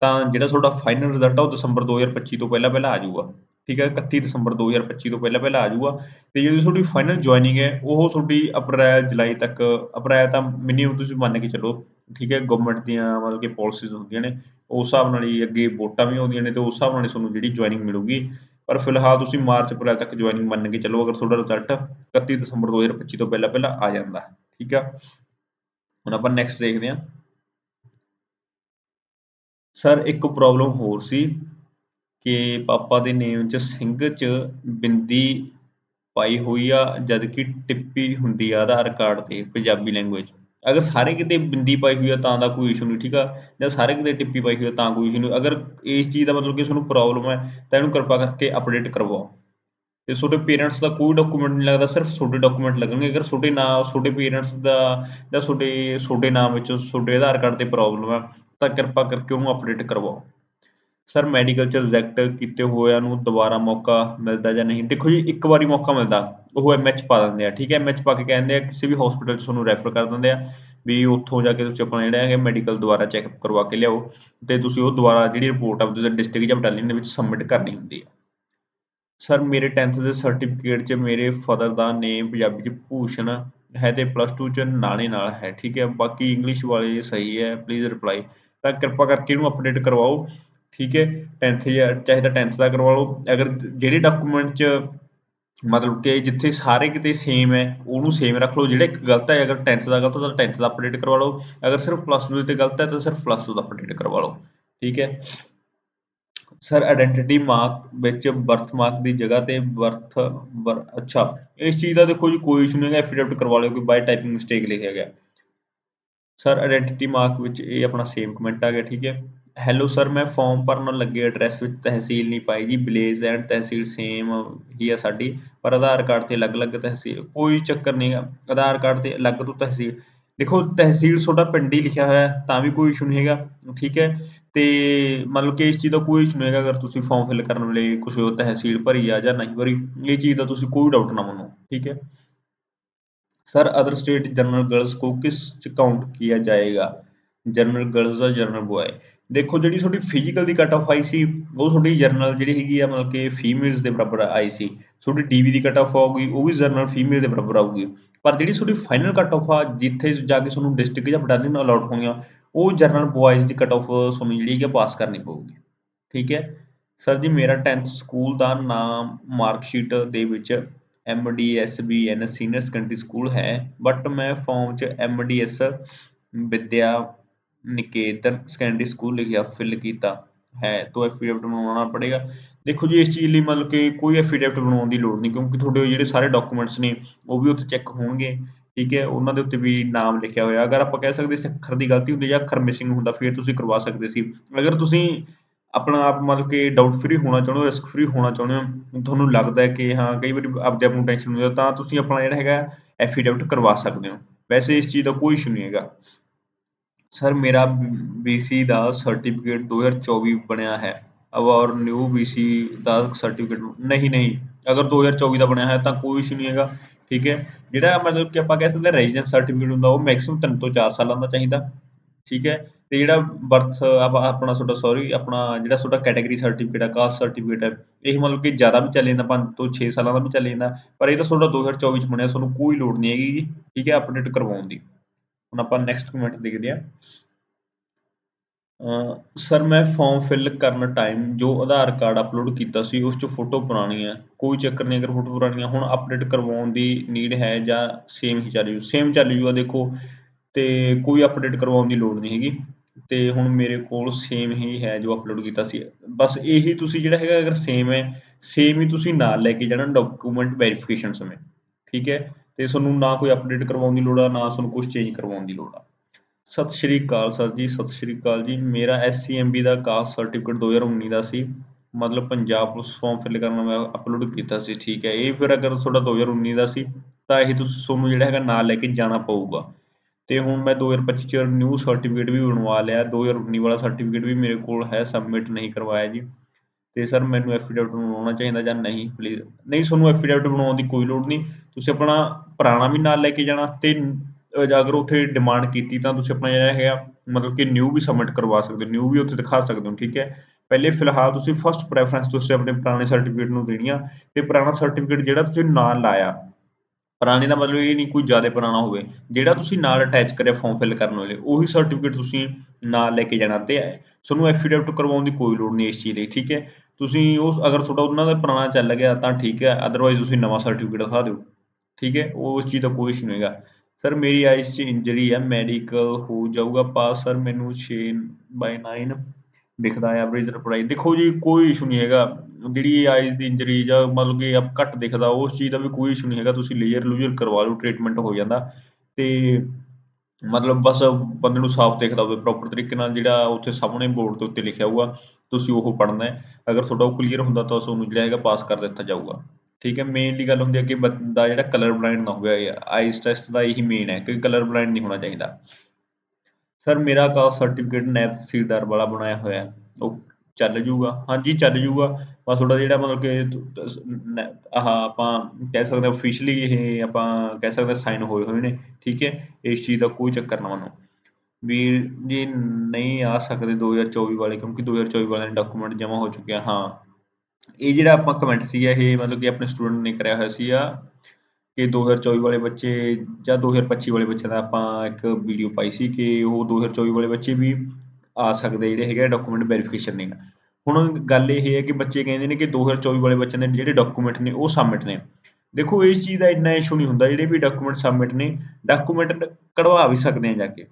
ਤਾਂ ਜਿਹੜਾ ਤੁਹਾਡਾ ਫਾਈਨਲ ਰਿਜ਼ਲਟ ਆ, ਉਹ ਦਸੰਬਰ 2025 ਤੋਂ ਪਹਿਲਾਂ ਪਹਿਲਾਂ ਆ ਜਾਊਗਾ। ਠੀਕ ਹੈ 31 ਦਸੰਬਰ 2025 ਤੋਂ ਪਹਿਲਾਂ ਪਹਿਲਾਂ ਆ ਜਾਊਗਾ। ਤੇ ਜਿਹੜੀ ਤੁਹਾਡੀ ਫਾਈਨਲ ਜੁਆਇਨਿੰਗ ਹੈ, ਉਹ ਤੁਹਾਡੀ ਅਪ੍ਰੈਲ, ਜੁਲਾਈ ਤੱਕ, ਅਪ੍ਰੈਲ ਤਾਂ ਮਿਨੀਮਮ ਤੁਸੀਂ ਮੰਨ ਕੇ ਚੱਲੋ, ਠੀਕ ਹੈ ਗਵਰਨਮੈਂਟ ਦੀਆਂ ਮਤਲਬ ਕਿ ਪਾਲਿਸੀਜ਼ ਹੁੰਦੀਆਂ ਨੇ, ਉਸ ਹਿਸਾਬ ਨਾਲ ਹੀ ਅੱਗੇ ਵੋਟਾਂ ਵੀ ਆਉਂਦੀਆਂ ਨੇ, ਤੇ ਉਸ ਹਿਸਾਬ ਨਾਲ ਹੀ ਤੁਹਾਨੂੰ ਜਿਹੜੀ ਜੁਆਇਨਿੰਗ ਮਿਲੂਗੀ। ਪਰ ਫਿਲਹਾਲ ਤੁਸੀਂ ਮਾਰਚ, ਅਪ੍ਰੈਲ ਤੱਕ ਜੁਆਇਨਿੰਗ ਮੰਨ ਕੇ ਚੱਲੋ ਅਗਰ ਤੁਹਾਡਾ ਰਿਜ਼ਲਟ 31 ਦਸੰਬਰ 2025 ਤੋਂ ਪਹਿਲਾਂ ਪਹਿਲਾਂ ਆ ਜਾਂਦਾ ਠੀਕ ਆ? ਹੁਣ ਆਪਾਂ ਨੈਕਸਟ ਦੇਖਦੇ ਹਾਂ। ਸਰ ਇੱਕ ਪ੍ਰੋਬਲਮ ਹੋਰ ਸੀ ਕਿ ਪਾਪਾ ਦੇ ਨੇਮ 'ਚ ਸਿੰਘ 'ਚ ਬਿੰਦੀ ਪਾਈ ਹੋਈ ਆ ਜਦ ਕਿ ਟਿੱਪੀ ਹੁੰਦੀ ਆ ਆਧਾਰ ਕਾਰਡ ਤੇ ਪੰਜਾਬੀ ਲੈਂਗੁਏਜ ਅਗਰ ਸਾਰੇ ਕਿਤੇ ਬਿੰਦੀ ਪਾਈ ਹੋਈ ਆ ਤਾਂ ਦਾ ਕੋਈ ਇਸ਼ੂ ਨਹੀਂ, ਠੀਕ ਆ? ਜਾਂ ਸਾਰੇ ਕਿਤੇ ਟਿੱਪੀ ਪਾਈ ਹੋਈ ਆ ਤਾਂ ਕੋਈ ਇਸ਼ੂ ਨਹੀਂ। ਅਗਰ ਇਸ ਚੀਜ਼ ਦਾ ਮਤਲਬ ਕਿ ਤੁਹਾਨੂੰ ਪ੍ਰੋਬਲਮ ਹੈ, ਤਾਂ ਇਹਨੂੰ ਕਿਰਪਾ ਕਰਕੇ ਅਪਡੇਟ ਕਰਵਾਓ। ਤੇ ਤੁਹਾਡੇ ਪੇਰੈਂਟਸ ਦਾ ਕੋਈ ਡਾਕੂਮੈਂਟ ਨਹੀਂ ਲੱਗਦਾ, ਸਿਰਫ ਤੁਹਾਡੇ ਡਾਕੂਮੈਂਟ ਲੱਗਣਗੇ। ਅਗਰ ਤੁਹਾਡੇ ਨਾਮ ਤੁਹਾਡੇ ਪੇਰੈਂਟਸ ਦਾ ਜਾਂ ਤੁਹਾਡੇ ਤੁਹਾਡੇ ਨਾਮ ਵਿੱਚ ਤੁਹਾਡੇ ਆਧਾਰ ਕਾਰਡ ਤੇ ਪ੍ਰੋਬਲਮ ਹੈ, ਤਾਂ ਕਿਰਪਾ ਕਰਕੇ ਉਹਨੂੰ ਅਪਡੇਟ ਕਰਵਾਓ। ਸਰ ਮੈਡੀਕਲ ਚ ਰਿਜੈਕਟ ਕੀਤੇ ਹੋਇਆਂ ਨੂੰ ਦੁਬਾਰਾ ਮੌਕਾ ਮਿਲਦਾ ਜਾਂ ਨਹੀਂ? ਦੇਖੋ ਜੀ, ਇੱਕ ਵਾਰੀ ਮੌਕਾ ਮਿਲਦਾ, ਉਹ ਐਮਐਚ ਪਾ ਦਿੰਦੇ ਆ, ਠੀਕ ਹੈ? ਐਮਐਚ ਪਾ ਕੇ ਕਹਿੰਦੇ ਆ, ਕਿਸੇ ਵੀ ਹਸਪੀਟਲ ਚ ਤੁਹਾਨੂੰ ਰੈਫਰ ਕਰ ਦਿੰਦੇ ਆ ਵੀ ਉੱਥੋਂ ਜਾ ਕੇ ਤੁਸੀਂ ਆਪਣਾ ਜਿਹੜਾ ਹੈ ਮੈਡੀਕਲ ਦੁਬਾਰਾ ਚੈੱਕਅਪ ਕਰਵਾ ਕੇ ਲਿਆਓ ਤੇ ਤੁਸੀਂ ਉਹ ਦੁਬਾਰਾ ਜਿਹੜੀ ਰਿਪੋਰਟ ਆ ਉਹਦੇ ਡਿਸਟ੍ਰਿਕਟ ਜਾਂ ਬਟਾਲੀਅਨ ਦੇ ਵਿੱਚ ਸਬਮਿਟ ਕਰਨੀ ਹੁੰਦੀ ਹੈ ਸਰ, ਮੇਰੇ 10th ਦੇ ਸਰਟੀਫਿਕੇਟ 'ਚ ਮੇਰੇ ਫਾਦਰ ਦਾ ਨੇਮ ਪੰਜਾਬੀ 'ਚ ਭੂਸ਼ਣ ਹੈ ਤੇ ਪਲੱਸ 2 'ਚ ਨਾਲੇ ਨਾਲ ਹੈ, ਠੀਕ ਹੈ? ਬਾਕੀ ਇੰਗਲਿਸ਼ ਵਾਲੇ ਸਹੀ ਹੈ ਪਲੀਜ਼ ਰਿਪਲਾਈ ਤਾਂ ਕਿਰਪਾ ਕਰਕੇ ਇਹਨੂੰ ਅਪਡੇਟ ਕਰਵਾਓ। ਠੀਕ ਹੈ 10th ਜਾਂ ਚਾਹੇ ਤਾਂ 10th ਦਾ ਕਰਵਾ ਲਓ। ਅਗਰ ਜਿਹੜੇ ਡਾਕੂਮੈਂਟ 'ਚ ਮਤਲਬ ਕਿ ਜਿੱਥੇ ਸਾਰੇ ਕਿਤੇ ਸੇਮ ਹੈ, ਉਹਨੂੰ ਸੇਮ ਰੱਖ ਲਓ। ਜਿਹੜਾ ਇੱਕ ਗਲਤ ਹੈ, ਅਗਰ 10th ਦਾ ਗਲਤ ਹੈ, ਤਾਂ 10th ਦਾ ਅਪਡੇਟ ਕਰਵਾ ਲਓ। ਅਗਰ ਸਿਰਫ ਪਲੱਸ 2 ਤੇ ਗਲਤ ਹੈ, ਤਾਂ ਸਿਰਫ ਪਲੱਸ 2 ਦਾ ਅਪਡੇਟ ਕਰਵਾ ਲਓ। ਠੀਕ ਹੈ। ਸਰ ਆਇਡੈਂਟੀਟੀ ਮਾਰਕ ਵਿੱਚ ਬਰਥ ਮਾਰਕ ਦੀ ਜਗ੍ਹਾ ਤੇ ਬਰਥ ਅੱਛਾ। ਇਸ ਚੀਜ਼ ਦਾ ਦੇਖੋ ਜੀ, ਕੋਈ ਇਸ਼ੂ ਨਹੀਂ ਹੈਗਾ। ਐਫੀਡੇਵਿਟ ਕਰਵਾ ਲਿਓ ਕਿ ਬਾਈ ਟਾਈਪਿੰਗ ਮਿਸਟੇਕ ਲਿਖਿਆ ਗਿਆ। ਸਰ ਆਇਡੈਂਟੀਟੀ ਮਾਰਕ ਵਿੱਚ ਇਹ ਆਪਣਾ ਸੇਮ ਕਮੈਂਟ ਆ ਗਿਆ, ਠੀਕ ਹੈ। ਹੈਲੋ ਸਰ ਮੈਂ ਫੋਮ ਭਰਨ ਲੱਗੇ ਐਡਰੈਸ ਵਿੱਚ ਤਹਿਸੀਲ ਨਹੀਂ ਪਾਈ ਜੀ ਵਿਲੇਜ ਐਂਡ ਤਹਿਸੀਲ ਸੇਮ ਹੀ ਆ ਸਾਡੀ, ਪਰ ਆਧਾਰ ਕਾਰਡ ਤੇ ਅਲੱਗ-ਅਲੱਗ ਤਹਿਸੀਲ, ਕੋਈ ਚੱਕਰ ਨਹੀਂ ਹੈਗਾ ਆਧਾਰ ਕਾਰਡ ਤੇ ਅਲੱਗ ਤੋਂ ਤਹਿਸੀਲ, ਦੇਖੋ ਤਹਿਸੀਲ ਤੁਹਾਡਾ ਪਿੰਡ ਲਿਖਿਆ ਹੋਇਆ, ਤਾਂ ਵੀ ਕੋਈ ਇਸ਼ੂ ਨਹੀਂ ਹੈਗਾ, ਠੀਕ ਹੈ, ਤੇ ਮਤਲਬ ਕਿ ਇਸ ਚੀਜ਼ ਦਾ ਕੋਈ ਇਸ਼ੂ ਨਹੀਂ ਹੈਗਾ, ਅਗਰ ਤੁਸੀਂ ਫਾਰਮ ਫਿਲ ਕਰਨ ਲਈ ਕੁਝ ਤਹਿਸੀਲ ਭਰੀ ਆ ਜਾਂ ਨਹੀਂ ਭਰੀ, ਇਹ ਚੀਜ਼ ਦਾ ਤੁਸੀਂ ਕੋਈ ਡਾਊਟ ਨਾ ਮੰਨੋ, ਠੀਕ ਹੈ। Sir other state general girls को किस काउंट किया जाएगा जनरल गर्ल्स और जनरल बॉय ਦੇਖੋ ਜਿਹੜੀ ਤੁਹਾਡੀ ਫਿਜ਼ੀਕਲ ਦੀ ਕੱਟ ਆਫ ਆਈ ਸੀ, ਉਹ ਤੁਹਾਡੀ ਜਰਨਲ ਜਿਹੜੀ ਹੈਗੀ ਆ, ਮਤਲਬ ਕਿ ਫੀਮੇਲਸ ਦੇ ਬਰਾਬਰ ਆਈ ਸੀ। ਤੁਹਾਡੀ ਡੀਵੀ ਦੀ ਕੱਟ ਆਫ ਆਊਗੀ, ਉਹ ਵੀ ਜਰਨਲ ਫੀਮੇਲ ਦੇ ਬਰਾਬਰ ਆਊਗੀ। ਪਰ ਜਿਹੜੀ ਤੁਹਾਡੀ ਫਾਈਨਲ ਕੱਟ ਆਫ ਆ, ਜਿੱਥੇ ਜਾ ਕੇ ਤੁਹਾਨੂੰ ਡਿਸਟ੍ਰਿਕਟ ਜਾਂ ਬਟਾਲੀਅਨ ਅਲਾਟ ਹੋਣੀਆਂ, ਉਹ ਜਰਨਲ ਬॉयਜ਼ ਦੀ ਕੱਟ ਆਫ ਤੁਹਾਨੂੰ ਜਿਹੜੀ ਹੈਗੀ ਪਾਸ ਕਰਨੀ ਪਊਗੀ। ਠੀਕ ਹੈ? ਸਰ ਜੀ, ਮੇਰਾ 10th ਸਕੂਲ ਦਾ ਨਾਮ ਮਾਰਕਸ਼ੀਟ ਦੇ ਵਿੱਚ ਐਮਡੀਐਸਬੀਐਨ ਸੀਨੀਅਰ ਸੈਕੰਡਰੀ ਸਕੂਲ ਹੈ ਬਟ ਮੈਂ ਫਾਰਮ 'ਚ MDS Vidya Niketan secondary school ਲਿਖਿਆ ਫਿਲ ਕੀਤਾ ਹੈ, ਤਾਂ ਐਫੀਡੇਵਿਟ ਬਣਾਉਣਾ ਪੜੇਗਾ। ਦੇਖੋ ਜੀ, ਇਸ ਚੀਜ਼ ਲਈ ਮਤਲਬ ਕਿ ਕੋਈ ਐਫੀਡੇਵਿਟ ਬਣਾਉਣ ਦੀ ਲੋੜ ਨਹੀਂ, ਕਿਉਂਕਿ ਤੁਹਾਡੇ ਜਿਹੜੇ ਸਾਰੇ ਡਾਕੂਮੈਂਟਸ ਨੇ, ਉਹ ਵੀ ਉੱਥੇ ਚੈੱਕ ਹੋਣਗੇ, ਠੀਕ ਹੈ? ਉਹਨਾਂ ਦੇ ਉੱਤੇ ਵੀ ਨਾਮ ਲਿਖਿਆ ਹੋਇਆ। ਅਗਰ ਆਪਾਂ ਕਹਿ ਸਕਦੇ ਸੀ ਅੱਖਰ ਦੀ ਗਲਤੀ ਹੁੰਦੀ ਜਾਂ ਅੱਖਰ ਮਿਸਿੰਗ ਹੁੰਦਾ, ਫਿਰ ਤੁਸੀਂ ਕਰਵਾ ਸਕਦੇ ਸੀ। ਅਗਰ ਤੁਸੀਂ ਆਪਣਾ ਆਪ ਮਤਲਬ ਕਿ ਡਾਊਟ ਫ੍ਰੀ ਹੋਣਾ ਚਾਹੁੰਦੇ ਹੋ ਰਿਸਕ ਫ੍ਰੀ ਹੋਣਾ ਚਾਹੁੰਦੇ ਹੋ, ਤੁਹਾਨੂੰ ਲੱਗਦਾ ਹੈ ਕਿ ਹਾਂ, ਕਈ ਵਾਰੀ ਆਪਦੇ ਆਪ ਨੂੰ ਟੈਨਸ਼ਨ ਹੁੰਦੀ ਹੈ, ਤਾਂ ਤੁਸੀਂ ਆਪਣਾ ਜਿਹੜਾ ਹੈਗਾ ਐਫੀਡੇਵਿਟ ਕਰਵਾ ਸਕਦੇ ਹੋ। ਵੈਸੇ ਇਸ ਚੀਜ਼ ਦਾ ਕੋਈ ਇਸ਼ੂ ਨਹੀਂ ਹੈਗਾ। ਸਰ, ਮੇਰਾ ਬੀਸੀ ਦਾ ਸਰਟੀਫਿਕੇਟ 2024 ਬਣਿਆ ਹੈ। ਔਰ ਨਿਊ ਬੀਸੀ ਦਾ ਸਰਟੀਫਿਕੇਟ ਨਹੀਂ ਨਹੀਂ। ਅਗਰ 2024 ਦਾ ਬਣਿਆ ਹੈ, ਤਾਂ ਕੋਈ ਇਸ਼ੂ ਨਹੀਂ ਹੈਗਾ, ਠੀਕ ਹੈ? ਜਿਹੜਾ ਮਤਲਬ ਕਿ ਆਪਾਂ ਕਹਿ ਸਕਦੇ ਰੈਜ਼ੀਡੈਂਸ ਸਰਟੀਫਿਕੇਟ ਹੁੰਦਾ, ਉਹ ਮੈਕਸਿਮਮ 3 ਤੋਂ 4 ਸਾਲਾਂ ਦਾ ਚਾਹੀਦਾ, ਠੀਕ ਹੈ? ਤੇ ਜਿਹੜਾ ਬਰਥ ਆਪਣਾ ਤੁਹਾਡਾ ਸੌਰੀ ਆਪਣਾ ਜਿਹੜਾ ਤੁਹਾਡਾ ਕੈਟਾਗਰੀ ਸਰਟੀਫਿਕੇਟ ਹੈ ਕਾਸਟ ਸਰਟੀਫਿਕੇਟ ਹੈ, ਇਹ ਮਤਲਬ ਕਿ ਜ਼ਿਆਦਾ ਵੀ ਚੱਲ ਜਾਂਦਾ 5 ਤੋਂ 6 ਸਾਲਾਂ ਦਾ ਵੀ ਚੱਲ ਜਾਂਦਾ, ਪਰ ਇਹ ਤਾਂ ਤੁਹਾਡਾ 2024 ਚ ਬਣਿਆ, ਤੁਹਾਨੂੰ ਕੋਈ ਲੋੜ ਨਹੀਂ ਹੈਗੀ ਠੀਕ ਹੈ ਅਪਡੇਟ ਕਰਵਾਉਣ ਦੀ। ਹੁਣ ਆਪਾਂ ਨੈਕਸਟ ਕਮੈਂਟ ਦੇਖਦੇ ਹਾਂ। ਸਰ ਮੈਂ ਫਾਰਮ ਫਿਲ ਕਰਨ ਟਾਈਮ ਜੋ ਆਧਾਰ ਕਾਰਡ ਅਪਲੋਡ ਕੀਤਾ ਸੀ, ਉਸ 'ਚ ਫੋਟੋ ਪੁਰਾਣੀ ਹੈ। ਕੋਈ ਚੱਕਰ ਨਹੀਂ, ਅਗਰ ਫੋਟੋ ਪੁਰਾਣੀ ਹੈ, ਹੁਣ ਅਪਡੇਟ ਕਰਵਾਉਣ ਦੀ ਨੀਡ ਹੈ ਜਾਂ ਸੇਮ ਹੀ ਚੱਲ ਜੂ ਸੇਮ ਚੱਲ ਜੂਗਾ ਦੇਖੋ, ਤੇ ਕੋਈ ਅਪਡੇਟ ਕਰਵਾਉਣ ਦੀ ਲੋੜ ਨਹੀਂ ਹੈਗੀ। ਤੇ ਹੁਣ ਮੇਰੇ ਕੋਲ ਸੇਮ ਹੀ ਹੈ ਜੋ ਅਪਲੋਡ ਕੀਤਾ ਸੀ। ਬਸ ਇਹੀ ਤੁਸੀਂ ਜਿਹੜਾ ਹੈਗਾ, ਅਗਰ ਸੇਮ ਹੈ ਸੇਮ ਹੀ ਤੁਸੀਂ ਨਾਲ ਲੈ ਕੇ ਜਾਣਾ ਡਾਕੂਮੈਂਟ ਵੈਰੀਫਿਕੇਸ਼ਨ ਸਮੇਂ। ਠੀਕ ਹੈ? ਤੇ ਤੁਹਾਨੂੰ ਨਾ ਕੋਈ ਅਪਡੇਟ ਕਰਵਾਉਣ ਦੀ ਲੋੜ ਆ, ਨਾ ਤੁਹਾਨੂੰ ਕੁਝ ਚੇਂਜ ਕਰਵਾਉਣ ਦੀ ਲੋੜ ਆ। ਸਤਿ ਸ਼੍ਰੀ ਅਕਾਲ ਸਰ ਜੀ, ਸਤਿ ਸ਼੍ਰੀ ਅਕਾਲ ਜੀ। ਮੇਰਾ ਐਸਸੀਐਮਬੀ ਦਾ ਕਾਸਟ ਸਰਟੀਫਿਕੇਟ 2019 ਦਾ ਸੀ। ਮਤਲਬ ਪੰਜਾਬ ਪੁਲਿਸ ਫਾਰਮ ਫਿਲ ਕਰਨਾ ਮੈਂ ਅਪਲੋਡ ਕੀਤਾ ਸੀ, ਠੀਕ ਹੈ। ਇਹ ਫਿਰ ਅਗਰ ਤੁਹਾਡਾ 2019 ਦਾ ਸੀ, ਤਾਂ ਇਹ ਤੁਸੀਂ ਤੁਹਾਨੂੰ ਜਿਹੜਾ ਹੈਗਾ ਨਾਲ ਲੈ ਕੇ ਜਾਣਾ ਪਊਗਾ। ਤੇ ਹੁਣ ਮੈਂ 2025 ਚ ਨਿਊ ਸਰਟੀਫਿਕੇਟ ਵੀ ਬਣਵਾ ਲਿਆ। 2019 ਵਾਲਾ ਸਰਟੀਫਿਕੇਟ ਵੀ ਮੇਰੇ ਕੋਲ ਹੈ ਸਬਮਿਟ ਨਹੀਂ ਕਰਵਾਇਆ ਜੀ। ਤੇ ਸਰ ਮੈਨੂੰ ਐਫੀਡੇਵਿਟ ਬਣਾਉਣਾ ਚਾਹੀਦਾ ਜਾਂ ਨਹੀਂ ਪਲੀਜ਼ ਨਹੀਂ, ਤੁਹਾਨੂੰ ਐਫੀਡੇਵਿਟ ਬਣਾਉਣ ਦੀ ਕੋਈ ਲੋੜ ਨਹੀਂ। ਤੁਸੀਂ ਆਪਣਾ ਪੁਰਾਣਾ ਵੀ ਨਾਲ ਲੈ ਕੇ ਜਾਣਾ ਤੇ ਅਗਰ ਉੱਥੇ ਡਿਮਾਂਡ ਕੀਤੀ ਤਾਂ ਤੁਸੀਂ ਆਪਣਾ ਜਿਹੜਾ ਹੈਗਾ, ਮਤਲਬ ਕਿ ਨਿਊ ਵੀ ਸਬਮਿਟ ਕਰਵਾ ਸਕਦੇ ਹੋ। ਨਿਊ ਵੀ ਉੱਥੇ ਦਿਖਾ ਸਕਦੇ ਹੋ, ਠੀਕ ਹੈ? ਪਹਿਲੇ ਫਿਲਹਾਲ ਤੁਸੀਂ ਫਸਟ ਪ੍ਰੈਫਰੈਂਸ ਤੁਸੀਂ ਆਪਣੇ ਪੁਰਾਣੇ ਸਰਟੀਫਿਕੇਟ ਨੂੰ ਦੇਣੀ ਆ ਤੇ ਪੁਰਾਣਾ ਸਰਟੀਫਿਕੇਟ ਜਿਹੜਾ ਤੁਸੀਂ ਨਾਲ ਲਾਇਆ ਪੁਰਾਣੇ ਦਾ ਮਤਲਬ ਇਹ ਨਹੀਂ ਕੋਈ ਜ਼ਿਆਦਾ ਪੁਰਾਣਾ ਹੋਵੇ, ਜਿਹੜਾ ਤੁਸੀਂ ਨਾਲ ਅਟੈਚ ਕਰਿਆ ਫਾਰਮ ਫਿਲ ਕਰਨ ਵੇਲੇ, ਉਹੀ ਸਰਟੀਫਿਕੇਟ ਤੁਸੀਂ ਨਾਲ ਲੈ ਕੇ ਜਾਣਾ ਤੇ ਤੁਹਾਨੂੰ ਐਫੀਡੇਵਿਟ ਕਰਵਾਉਣ ਦੀ ਕੋਈ ਲੋੜ ਨਹੀਂ ਇਸ ਚੀਜ਼ ਲਈ, ਠੀਕ ਹੈ? ਤੁਸੀਂ ਉਸ, ਅਗਰ ਤੁਹਾਡਾ ਉਹਨਾਂ ਦਾ ਪੁਰਾਣਾ ਚੱਲ ਗਿਆ ਤਾਂ ਠੀਕ ਹੈ ਅਦਰਵਾਈਜ਼ ਤੁਸੀਂ ਨਵਾਂ ਸਰਟੀਫਿਕੇਟ ਦਿਖਾ ਦਿਓ, ਠੀਕ ਹੈ? ਉਸ ਚੀਜ਼ ਦਾ ਕੋਈ ਇਸ਼ੂ ਨਹੀਂ ਹੈਗਾ। ਸਰ ਮੇਰੀ ਆਈਸ 'ਚ ਇੰਜਰੀ ਹੈ ਮੈਡੀਕਲ ਹੋ ਜਾਊਗਾ ਪਾਸ ਸਰ ਮੈਨੂੰ 6 ਬਾਈ 9 ਦਿਖਦਾ ਹੈ ਐਵਰੇਜ ਰਿਪਲਾਈ ਦੇਖੋ ਜੀ, ਕੋਈ ਇਸ਼ੂ ਨਹੀਂ ਹੈਗਾ। ਜਿਹੜੀ ਆਈਸ ਦੀ ਇੰਜਰੀ ਜਾਂ ਮਤਲਬ ਕਿ ਆਪ ਘੱਟ ਦਿਖਦਾ, ਉਸ ਚੀਜ਼ ਦਾ ਵੀ ਕੋਈ ਇਸ਼ੂ ਨਹੀਂ ਹੈਗਾ। ਤੁਸੀਂ ਲੇਜ਼ਰ ਲੂਜ਼ਰ ਕਰਵਾ ਲਓ ਟ੍ਰੀਟਮੈਂਟ ਹੋ ਜਾਂਦਾ। ਤੇ ਮਤਲਬ ਬਸ ਬੰਦੇ ਨੂੰ ਸਾਫ਼ ਦਿਖਦਾ ਹੋਵੇ ਪ੍ਰੋਪਰ ਤਰੀਕੇ ਨਾਲ ਜਿਹੜਾ ਉੱਥੇ ਸਾਹਮਣੇ ਬੋਰਡ ਦੇ ਉੱਤੇ ਲਿਖਿਆ ਹੋਊਗਾ, ਤੁਸੀਂ ਉਹ ਪੜ੍ਹਨਾ ਹੈ। ਅਗਰ ਤੁਹਾਡਾ ਉਹ ਕਲੀਅਰ ਹੁੰਦਾ ਤਾਂ ਤੁਹਾਨੂੰ ਜਿਹੜਾ ਹੈਗਾ ਪਾਸ ਕਰ ਦਿੱਤਾ ਜਾਊਗਾ। ਠੀਕ ਹੈ ਮੇਨਲੀ ਗੱਲ ਹੁੰਦੀ ਹੈ ਕਿ ਬੰਦਾ ਜਿਹੜਾ ਕਲਰ ਬਲਾਈਂਡ ਨਾ ਹੋਵੇ ਆਈਸ ਟੈਸਟ ਦਾ ਇਹੀ ਮੇਨ ਹੈ ਕਿ ਕਲਰ ਬਲਾਈਂਡ ਨਹੀਂ ਹੋਣਾ ਚਾਹੀਦਾ। ਸਰ, ਮੇਰਾ ਕਾਸਟ ਸਰਟੀਫਿਕੇਟ ਨੈਬ ਤਹਿਸੀਲਦਾਰ ਵਾਲਾ ਬਣਾਇਆ ਹੋਇਆ। ਹੈ ਉਹ ਚੱਲ ਜੂਗਾ। ਹਾਂਜੀ, ਚੱਲ ਜੂਗਾ। ਬਸ ਤੁਹਾਡਾ ਜਿਹੜਾ ਮਤਲਬ ਕਿ ਆਹ ਆਪਾਂ ਕਹਿ ਸਕਦੇ ਅਫੀਸ਼ੀਅਲੀ ਇਹ ਆਪਾਂ ਕਹਿ ਸਕਦੇ ਸਾਈਨ ਹੋਏ ਹੋਏ ਨੇ। ਠੀਕ ਹੈ? ਇਸ ਚੀਜ਼ ਦਾ ਕੋਈ ਚੱਕਰ ਨਾ ਮੰਨੋ। ਵੀਰ ਜੀ, ਨਹੀਂ ਆ ਸਕਦੇ 2024 ਵਾਲੇ ਕਿਉਂਕਿ 2024 ਵਾਲੇ ਡਾਕੂਮੈਂਟ ਜਮ੍ਹਾਂ ਹੋ ਚੁੱਕੇ ਆ। ਹਾਂ। ਇਹ ਜਿਹੜਾ ਆਪਾਂ ਕਮੈਂਟ ਸੀਗਾ, ਇਹ ਮਤਲਬ ਕਿ ਆਪਣੇ ਸਟੂਡੈਂਟ ਨੇ ਕਰਿਆ ਹੋਇਆ ਸੀਗਾ। ਕਿ 2024 ਵਾਲੇ ਬੱਚੇ ਜਾਂ 2025 ਵਾਲੇ ਬੱਚਿਆਂ ਦਾ ਆਪਾਂ ਇੱਕ ਵੀਡੀਓ ਪਾਈ ਸੀ ਕਿ ਉਹ 2024 ਵਾਲੇ ਬੱਚੇ ਵੀ ਆ ਸਕਦੇ ਜਿਹੜੇ ਹੈਗੇ ਡਾਕੂਮੈਂਟ ਵੈਰੀਫਿਕੇਸ਼ਨ ਨੇ ਹੁਣ ਗੱਲ ਇਹ ਹੈ ਕਿ ਬੱਚੇ ਕਹਿੰਦੇ ਨੇ ਕਿ 2024 ਵਾਲੇ ਬੱਚਿਆਂ ਦੇ ਜਿਹੜੇ ਡਾਕੂਮੈਂਟ ਨੇ ਉਹ ਸਬਮਿਟ ਨੇ। ਦੇਖੋ, ਇਸ ਚੀਜ਼ ਦਾ ਇੰਨਾ ਇਸ਼ੂ ਨਹੀਂ ਹੁੰਦਾ, ਜਿਹੜੇ ਵੀ ਡਾਕੂਮੈਂਟ ਸਬਮਿਟ ਨੇ ਡਾਕੂਮੈਂਟ ਕਢਵਾ ਵੀ ਸਕਦੇ ਆ ਜਾ ਕੇ।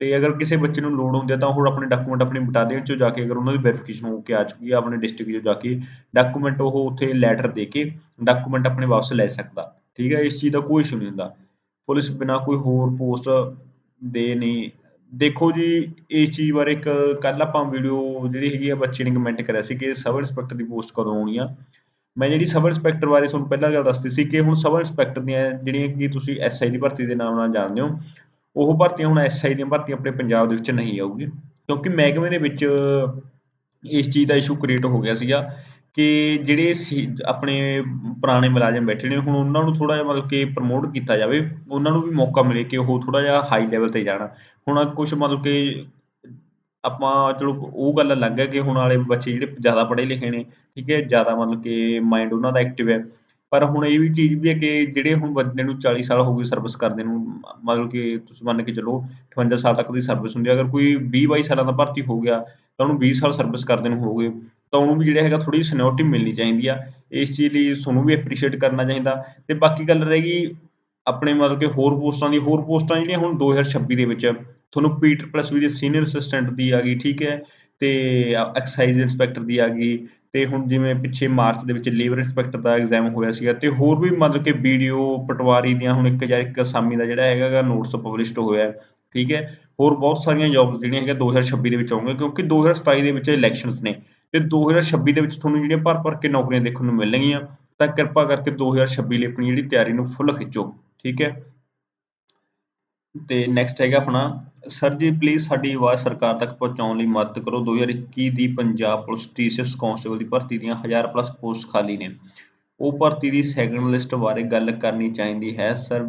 ਤੇ ਅਗਰ ਕਿਸੇ ਬੱਚੇ ਨੂੰ ਲੋੜ ਹੁੰਦੀ ਹੈ ਤਾਂ ਉਹ ਆਪਣੇ ਡਾਕੂਮੈਂਟ ਆਪਣੇ ਬਟਾਲੀਅਨ ਚੋਂ ਜਾ ਕੇ ਅਗਰ ਉਹਨਾਂ ਦੀ ਵੈਰੀਫਿਕੇਸ਼ਨ ਹੋ ਕੇ ਆ ਚੁੱਕੀ ਹੈ ਆਪਣੇ ਡਿਸਟ੍ਰਿਕਟ ਚੋਂ ਜਾ ਕੇ ਡਾਕੂਮੈਂਟ ਉਹ ਉੱਥੇ ਲੈਟਰ ਦੇ ਕੇ ਡਾਕੂਮੈਂਟ ਆਪਣੇ ਵਾਪਸ ਲੈ ਸਕਦਾ। ਠੀਕ ਹੈ, ਇਸ ਚੀਜ਼ ਦਾ ਕੋਈ ਇਸ਼ੂ ਨਹੀਂ ਹੁੰਦਾ। ਪੁਲਿਸ ਬਿਨਾ ਕੋਈ ਹੋਰ ਪੋਸਟ ਦੇ ਨਹੀਂ। ਦੇਖੋ ਜੀ, ਇਸ ਚੀਜ਼ ਬਾਰੇ ਇੱਕ ਕੱਲ ਆਪਾਂ ਵੀਡੀਓ ਜਿਹੜੀ ਹੈਗੀ ਆ, ਬੱਚੇ ਨੇ ਕਮੈਂਟ ਕਰਿਆ ਸੀ ਕਿ ਸਬ ਇੰਸਪੈਕਟਰ ਦੀ ਪੋਸਟ ਕਦੋਂ ਆਉਣੀ ਆ। ਮੈਂ ਜਿਹੜੀ ਸਬ ਇੰਸਪੈਕਟਰ ਬਾਰੇ ਤੁਹਾਨੂੰ ਪਹਿਲਾਂ ਗੱਲ ਦੱਸਦੀ ਸੀ ਕਿ ਹੁਣ ਸਬ ਇੰਸਪੈਕਟਰ ਦੀਆਂ ਜਿਹੜੀਆਂ ਕਿ ਤੁਸੀਂ ਐਸਆਈ ਦੀ ਭਰਤੀ ਦੇ ਨਾਮ ਨਾਲ ਜਾਣਦੇ ਹੋ, ਉਹ ਭਰਤੀਆਂ ਹੁਣ ਐਸਆਈ ਦੀਆਂ ਭਰਤੀਆਂ ਆਪਣੇ ਪੰਜਾਬ ਦੇ ਵਿੱਚ ਨਹੀਂ ਆਊਗੀ। ਕਿਉਂਕਿ ਮਹਿਕਮੇ ਦੇ ਵਿੱਚ ਇਸ ਚੀਜ਼ ਦਾ ਇਸ਼ੂ ਕ੍ਰੀਏਟ ਹੋ ਗਿਆ ਸੀਗਾ। ਕਿ ਜਿਹੜੇ ਸੀ, ਆਪਣੇ ਪੁਰਾਣੇ ਮੁਲਾਜ਼ਮ ਬੈਠੇ ਨੇ, ਹੁਣ ਉਹਨਾਂ ਨੂੰ ਥੋੜ੍ਹਾ ਜਿਹਾ ਮਤਲਬ ਕਿ ਪ੍ਰਮੋਟ ਕੀਤਾ ਜਾਵੇ, ਉਹਨਾਂ ਨੂੰ ਵੀ ਮੌਕਾ ਮਿਲੇ ਕਿ ਉਹ ਥੋੜ੍ਹਾ ਜਿਹਾ ਹਾਈ ਲੈਵਲ ਤੇ ਜਾਣ। ਹੁਣ ਕੁਛ ਮਤਲਬ ਕਿ ਆਪਾਂ ਚਲੋ ਉਹ ਗੱਲ ਅਲੱਗ ਹੈ ਕਿ ਹੁਣ ਵਾਲੇ ਬੱਚੇ ਜਿਹੜੇ ਜ਼ਿਆਦਾ ਪੜ੍ਹੇ ਲਿਖੇ ਨੇ, ਠੀਕ ਹੈ, ਜ਼ਿਆਦਾ ਮਤਲਬ ਕਿ ਮਾਈਂਡ ਉਹਨਾਂ ਦਾ ਐਕਟਿਵ ਹੈ। ਪਰ ਹੁਣ ਇਹ ਵੀ ਚੀਜ਼ ਵੀ ਹੈ ਕਿ ਜਿਹੜੇ ਹੁਣ ਬੰਦੇ ਨੂੰ 40 ਸਾਲ ਹੋ ਗਏ ਸਰਵਿਸ ਕਰਦੇ ਨੂੰ, ਮਤਲਬ ਕਿ ਤੁਸੀਂ ਮੰਨ ਕੇ ਚੱਲੋ 58 ਸਾਲ ਤੱਕ ਦੀ ਸਰਵਿਸ ਹੁੰਦੀ ਹੈ, ਅਗਰ ਕੋਈ 20 22 ਸਾਲਾਂ ਦਾ ਭਰਤੀ ਹੋ ਗਿਆ, ਤਾਂ ਉਹਨੂੰ 20 ਸਾਲ ਸਰਵਿਸ ਕਰਦੇ ਨੂੰ ਹੋ ਗਏ ਤਾਂ ਉਹਨੂੰ ਵੀ ਜਿਹੜਾ ਹੈਗਾ ਥੋੜੀ ਸੀਨੀਅਰਟੀ ਮਿਲਣੀ ਚਾਹੀਦੀ ਆ, ਇਸ ਚੀਜ਼ ਲਈ ਤੁਹਾਨੂੰ ਵੀ ਐਪਰੀਸ਼ੀਏਟ ਕਰਨਾ ਚਾਹੀਦਾ। ਤੇ ਬਾਕੀ ਗੱਲ ਰਹੇਗੀ ਆਪਣੇ ਮਤਲਬ ਕਿ ਹੋਰ ਪੋਸਟਾਂ ਦੀ, ਹੋਰ ਪੋਸਟਾਂ ਜਿਹੜੀਆਂ ਹੁਣ 2026 ਦੇ ਵਿੱਚ, ਤੁਹਾਨੂੰ ਪੀਟਰ ਪਲੱਸ ਵੀ ਦੇ ਸੀਨੀਅਰ ਅਸਿਸਟੈਂਟ ਦੀ ਆ ਗਈ, ਠੀਕ ਹੈ, ਤੇ ਐਕਸਾਈਜ਼ ਇੰਸਪੈਕਟਰ ਦੀ ਆ ਗਈ, ਤੇ ਹੁਣ ਜਿਵੇਂ ਪਿੱਛੇ ਮਾਰਚ ਦੇ ਵਿੱਚ ਲੇਬਰ ਇੰਸਪੈਕਟਰ ਦਾ ਐਗਜ਼ਾਮ ਹੋਇਆ ਸੀਗਾ, ਤੇ ਹੋਰ ਵੀ ਮਤਲਬ ਕਿ ਵੀਡੀਓ ਪਟਵਾਰੀ ਦੀਆਂ ਹੁਣ ਇੱਕ ਜਾਂ ਇੱਕ ਅਸਾਮੀ ਦਾ ਜਿਹੜਾ ਹੈਗਾ ਨੋਟਸ ਪਬਲਿਸ਼ਡ ਹੋਇਆ, ਠੀਕ ਹੈ, ਹੋਰ ਬਹੁਤ ਸਾਰੀਆਂ ਜੌਬਸ ਜਿਹੜੀਆਂ ਹੈਗੀਆਂ 2026 ਦੇ ਵਿੱਚ ਆਉਂਗੀਆਂ ਕਿਉਂਕਿ 2027 ਦੇ ਵਿੱਚ ਇਲੈਕਸ਼ਨਸ ਨੇ। ਤੇ 2026 ਦੇ ਵਿੱਚ ਤੁਹਾਨੂੰ ਜਿਹੜੀਆਂ ਭਰ ਭਰ ਕੇ ਨੌਕਰੀਆਂ ਦੇਖਣ ਨੂੰ ਮਿਲਣਗੀਆਂ, ਤਾਂ ਕਿਰਪਾ ਕਰਕੇ 2026 ਲਈ ਆਪਣੀ ਜਿਹੜੀ ਤਿਆਰੀ ਨੂੰ ਫੁੱਲ ਖਿੱਚੋ, ਠੀਕ ਹੈ? ਤੇ ਨੈਕਸਟ ਹੈਗਾ ਆਪਣਾ ਸਰ ਜੀ ਪਲੀਜ਼ ਸਾਡੀ ਆਵਾਜ਼ ਸਰਕਾਰ ਤੱਕ ਪਹੁੰਚਾਉਣ ਲਈ ਮਦਦ ਕਰੋ। 2021 ਦੀ ਪੰਜਾਬ ਪੁਲਿਸ ਟੀਸੀਐਸ ਕਾਂਸਟੇਬਲ ਦੀ ਭਰਤੀ ਦੀਆਂ 1000 ਪਲੱਸ ਪੋਸਟ ਖਾਲੀ ਨੇ। ਉਹ ਭਰਤੀ ਦੀ ਸੈਕੰਡ ਲਿਸਟ ਬਾਰੇ ਗੱਲ ਕਰਨੀ ਚਾਹੀਦੀ ਹੈ। ਸਰ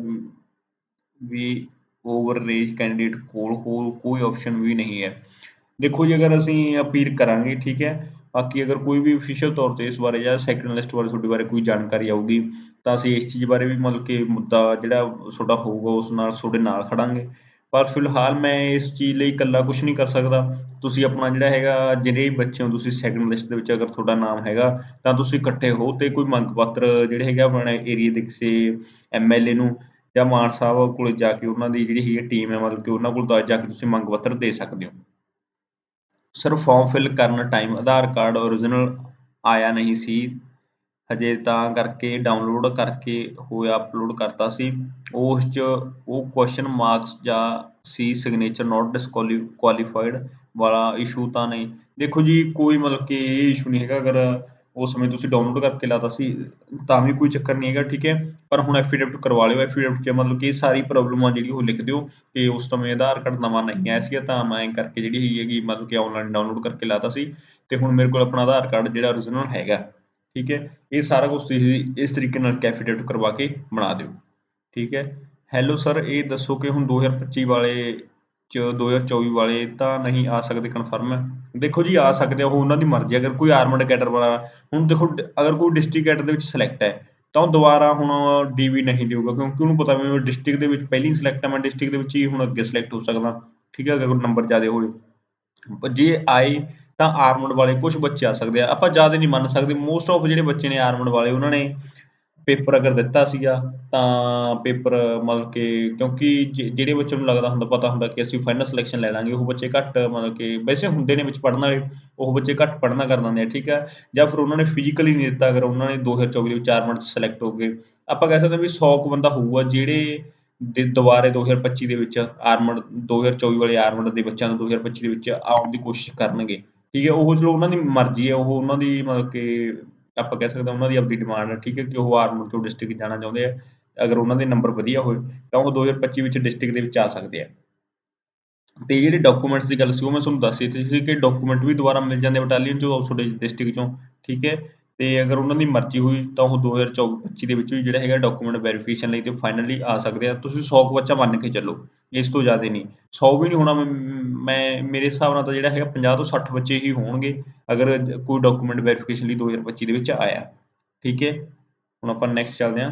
ਵੀ ਓਵਰ ਓਵਰਰੇਜ ਕੈਂਡੀਡੇਟ ਕੋਲ ਹੋਰ ਕੋਈ ਆਪਸ਼ਨ ਵੀ ਨਹੀਂ ਹੈ। ਦੇਖੋ ਜੀ, ਅਗਰ ਅਸੀਂ ਅਪੀਲ ਕਰਾਂਗੇ, ਠੀਕ ਹੈ, ਬਾਕੀ ਅਗਰ ਕੋਈ ਵੀ ਅਫੀਸ਼ੀਅਲ ਤੌਰ ਤੇ ਇਸ ਬਾਰੇ ਜਾਂ ਸੈਕੰਡ ਲਿਸਟ ਬਾਰੇ ਤੁਹਾਡੇ ਬਾਰੇ ਕੋਈ ਜਾਣਕਾਰੀ ਆਊਗੀ, ਤਾਂ ਅਸੀਂ ਇਸ ਚੀਜ਼ ਬਾਰੇ ਵੀ ਮਤਲਬ ਕਿ ਮੁੱਦਾ ਜਿਹੜਾ ਤੁਹਾਡਾ ਹੋਊਗਾ, ਉਸ ਨਾਲ ਤੁਹਾਡੇ ਨਾਲ ਖੜਾਂਗੇ। ਪਰ ਫਿਲਹਾਲ ਮੈਂ ਇਸ ਚੀਜ਼ ਲਈ ਇਕੱਲਾ ਕੁਝ ਨਹੀਂ ਕਰ ਸਕਦਾ। ਤੁਸੀਂ ਆਪਣਾ ਜਿਹੜਾ ਹੈਗਾ, ਜਿਹੜੇ ਬੱਚੇ ਹੋ, ਤੁਸੀਂ ਸੈਕੰਡ ਲਿਸਟ ਦੇ ਵਿੱਚ ਅਗਰ ਤੁਹਾਡਾ ਨਾਮ ਹੈਗਾ, ਤਾਂ ਤੁਸੀਂ ਇਕੱਠੇ ਹੋ ਤੇ ਕੋਈ ਮੰਗ ਪੱਤਰ ਜਿਹੜੇ ਹੈਗਾ ਆਪਣੇ ਏਰੀਆ ਦੇ ਕਿਸੇ ਐਮਐਲਏ ਨੂੰ ਜਾਂ ਮਾਨ ਸਾਹਿਬ ਕੋਲ ਜਾ ਕੇ ਉਹਨਾਂ ਦੀ ਜਿਹੜੀ ਹੈਗੀ ਟੀਮ ਹੈ, ਮਤਲਬ ਕਿ ਉਹਨਾਂ ਕੋਲ ਜਾ ਕੇ ਤੁਸੀਂ ਮੰਗ ਪੱਤਰ ਦੇ ਸਕਦੇ ਹੋ। ਸਰ ਫਾਰਮ ਫਿਲ ਕਰਨ ਟਾਈਮ ਆਧਾਰ ਕਾਰਡ ਓਰੀਜਨਲ ਆਇਆ ਨਹੀਂ ਸੀ। ਹਜੇ ਤਾਂ ਕਰਕੇ ਡਾਊਨਲੋਡ ਕਰਕੇ ਹੋਇਆ ਅਪਲੋਡ ਕਰਤਾ ਸੀ। ਉਸ 'ਚ ਉਹ ਕੁਐਸਚਨ ਮਾਰਕਸ ਜਾਂ ਸੀ ਸਿਗਨੇਚਰ ਨਾਟ ਕੁਆਲੀਫਾਈਡ ਵਾਲਾ ਇਸ਼ੂ ਤਾਂ ਨਹੀਂ। ਦੇਖੋ ਜੀ, ਕੋਈ ਮਤਲਬ ਕਿ ਇਹ ਇਸ਼ੂ ਨਹੀਂ ਹੈਗਾ। ਅਗਰ ਉਸ ਸਮੇਂ ਤੁਸੀਂ ਡਾਊਨਲੋਡ ਕਰਕੇ ਲਾਤਾ ਸੀ, ਤਾਂ ਵੀ ਕੋਈ ਚੱਕਰ ਨਹੀਂ ਹੈਗਾ, ਠੀਕ ਹੈ? ਪਰ ਹੁਣ ਐਫੀਡੇਵਿਟ ਕਰਵਾ ਲਿਓ ਐਫੀਡੇਵਿਟ 'ਚ ਮਤਲਬ ਕਿ ਸਾਰੀ ਪ੍ਰੋਬਲਮਾਂ ਜਿਹੜੀ ਉਹ ਲਿਖ ਦਿਓ ਕਿ ਉਸ ਸਮੇਂ ਆਧਾਰ ਕਾਰਡ ਨਵਾਂ ਨਹੀਂ ਆਇਆ ਸੀ ਤਾਂ ਮੈਂ ਕਰਕੇ ਜਿਹੜੀ ਹੈਗੀ ਮਤਲਬ ਕਿ ਆਨਲਾਈਨ ਡਾਊਨਲੋਡ ਕਰਕੇ ਲਾਤਾ ਸੀ ਤੇ ਹੁਣ ਮੇਰੇ ਕੋਲ ਆਪਣਾ ਆਧਾਰ ਕਾਰਡ ਜਿਹੜਾ ਓਰੀਜਨਲ ਹੈਗਾ, ਠੀਕ ਹੈ? ਇਹ ਸਾਰਾ ਕੁਝ ਤੁਸੀਂ ਇਸ ਤਰੀਕੇ ਨਾਲ ਕੈਫੀਡੇਟ ਕਰਵਾ ਕੇ ਬਣਾ ਦਿਓ, ਠੀਕ ਹੈ? ਹੈਲੋ ਸਰ ਇਹ ਦੱਸੋ ਕਿ ਹੁਣ 2025 ਵਾਲੇ ਚ 2024 ਵਾਲੇ ਤਾਂ ਨਹੀਂ ਆ ਸਕਦੇ ਕਨਫਰਮ ਹੈ ਦੇਖੋ ਜੀ, ਆ ਸਕਦੇ ਉਹ ਉਹਨਾਂ ਦੀ ਮਰਜ਼ੀ ਅਗਰ ਕੋਈ ਆਰਮਡ ਕੈਡਰ ਵਾਲਾ, ਹੁਣ ਦੇਖੋ, ਅਗਰ ਕੋਈ ਡਿਸਟ੍ਰਿਕਟ ਕੈਡਰ ਦੇ ਵਿੱਚ ਸਿਲੈਕਟ ਹੈ, ਤਾਂ ਉਹ ਦੁਬਾਰਾ ਹੁਣ ਡੀਵੀ ਨਹੀਂ ਦੇਊਗਾ, ਕਿਉਂਕਿ ਉਹਨੂੰ ਪਤਾ ਵੀ ਡਿਸਟ੍ਰਿਕਟ ਦੇ ਵਿੱਚ ਪਹਿਲੀ ਸਿਲੈਕਟ ਹੈ ਮੈਂ ਡਿਸਟ੍ਰਿਕਟ ਦੇ ਵਿੱਚ ਹੀ ਹੁਣ ਅੱਗੇ ਸਿਲੈਕਟ ਹੋ ਸਕਦਾ। ਠੀਕ ਹੈ, ਅਗਰ ਨੰਬਰ ਜ਼ਿਆਦਾ ਹੋਏ। ਜੇ ਆਏ, ਤਾਂ ਆਰਮਡ ਵਾਲੇ ਕੁਝ ਬੱਚੇ ਆ ਸਕਦੇ ਆ। ਆਪਾਂ ਜ਼ਿਆਦਾ ਨਹੀਂ ਮੰਨ ਸਕਦੇ। ਮੋਸਟ ਆਫ ਜਿਹੜੇ ਬੱਚੇ ਨੇ ਆਰਮਡ ਵਾਲੇ, ਉਹਨਾਂ ਨੇ ਪੇਪਰ ਅਗਰ ਦਿੱਤਾ ਸੀਗਾ, ਤਾਂ ਪੇਪਰ ਮਤਲਬ ਕਿ ਕਿਉਂਕਿ ਜਿਹੜੇ ਬੱਚੇ ਨੂੰ ਲੱਗਦਾ ਹੁੰਦਾ, ਪਤਾ ਹੁੰਦਾ ਕਿ ਅਸੀਂ ਫਾਈਨਲ ਸਿਲੈਕਸ਼ਨ ਲੈ ਲਾਂਗੇ, ਉਹ ਬੱਚੇ ਘੱਟ ਮਤਲਬ ਕਿ ਵੈਸੇ ਹੁੰਦੇ ਨੇ ਵਿੱਚ ਪੜਨ ਵਾਲੇ, ਉਹ ਬੱਚੇ ਘੱਟ ਪੜਨਾ ਕਰ ਦਿੰਦੇ ਆ ਠੀਕ ਹੈ? ਜਾਂ ਫਿਰ ਉਹਨਾਂ ਨੇ ਫਿਜ਼ੀਕਲੀ ਨਹੀਂ ਦਿੱਤਾ, ਅਗਰ ਉਹਨਾਂ ਨੇ 2024 ਦੇ ਵਿੱਚ ਆਰਮਡ 'ਚ ਸਿਲੈਕਟ ਹੋ ਗਏ। ਆਪਾਂ ਕਹਿ ਸਕਦੇ ਹਾਂ ਵੀ 100 ਕੁ ਬੰਦਾ ਹੋਊਗਾ, ਜਿਹੜੇ ਦੇ ਦੁਬਾਰੇ 2025 ਦੇ ਵਿੱਚ ਆਰਮਡ 2024 ਵਾਲੇ ਆਰਮਡ ਦੇ ਬੱਚਿਆਂ ਨੂੰ 2025 ਦੇ ਵਿੱਚ ਆਉਣ ਦੀ ਕੋਸ਼ਿਸ਼ ਕਰਨਗੇ। ਠੀਕ ਹੈ? ਉਹ ਚਲੋ ਉਹਨਾਂ ਦੀ ਮਰਜ਼ੀ ਹੈ, ਉਹ ਉਹਨਾਂ ਦੀ ਮਤਲਬ ਕਿ ਆਪਾਂ ਕਹਿ ਸਕਦੇ ਹਾਂ ਉਹਨਾਂ ਦੀ ਆਪਣੀ ਡਿਮਾਂਡ ਹੈ ਠੀਕ ਹੈ ਕਿ ਉਹ ਆਰਮਡ ਤੋਂ ਡਿਸਟ੍ਰਿਕਟ ਜਾਣਾ ਚਾਹੁੰਦੇ ਆ, ਅਗਰ ਉਹਨਾਂ ਦੇ ਨੰਬਰ ਵਧੀਆ ਹੋਏ, ਤਾਂ ਉਹ 2025 ਵਿੱਚ ਡਿਸਟ੍ਰਿਕਟ ਦੇ ਵਿੱਚ ਆ ਸਕਦੇ ਆ। ਤੇ ਜਿਹੜੇ ਡਾਕੂਮੈਂਟਸ ਦੀ ਗੱਲ ਸੀ, ਉਹ ਮੈਂ ਤੁਹਾਨੂੰ ਦੱਸ ਦਿੱਤੀ ਸੀ ਕਿ ਡਾਕੂਮੈਂਟ ਵੀ ਦੁਬਾਰਾ ਮਿਲ ਜਾਂਦੇ ਬਟਾਲੀਅਨ ਚੋਂ ਤੁਹਾਡੇ ਡਿਸਟ੍ਰਿਕਟ ਚੋਂ, ਠੀਕ ਹੈ। ਤੇ ਅਗਰ ਉਹਨਾਂ ਦੀ ਮਰਜ਼ੀ ਹੋਈ, ਤਾਂ ਉਹ 2024-25 ਦੇ ਵਿੱਚ ਵੀ ਜਿਹੜਾ ਹੈਗਾ ਡਾਕੂਮੈਂਟ ਵੈਰੀਫਿਕੇਸ਼ਨ ਲਈ ਤੇ ਫਾਈਨਲੀ ਆ ਸਕਦੇ ਆ। ਤੁਸੀਂ 100 ਕੁ ਬੱਚਾ ਮੰਨ ਕੇ ਚੱਲੋ। ਇਸ ਤੋਂ ਜ਼ਿਆਦਾ ਨਹੀਂ। 100 ਵੀ ਨਹੀਂ ਹੋਣਾ, ਮੈਂ ਮੇਰੇ ਹਿਸਾਬ ਨਾਲ ਤਾਂ ਜਿਹੜਾ ਹੈਗਾ 50 ਤੋਂ 60 ਬੱਚੇ ਹੀ ਹੋਣਗੇ, ਅਗਰ ਕੋਈ ਡਾਕੂਮੈਂਟ ਵੈਰੀਫਿਕੇਸ਼ਨ ਲਈ 2025 ਦੇ ਵਿੱਚ ਆਇਆ। ਠੀਕ ਹੈ? ਹੁਣ ਆਪਾਂ ਨੈਕਸਟ ਚੱਲਦੇ ਹਾਂ।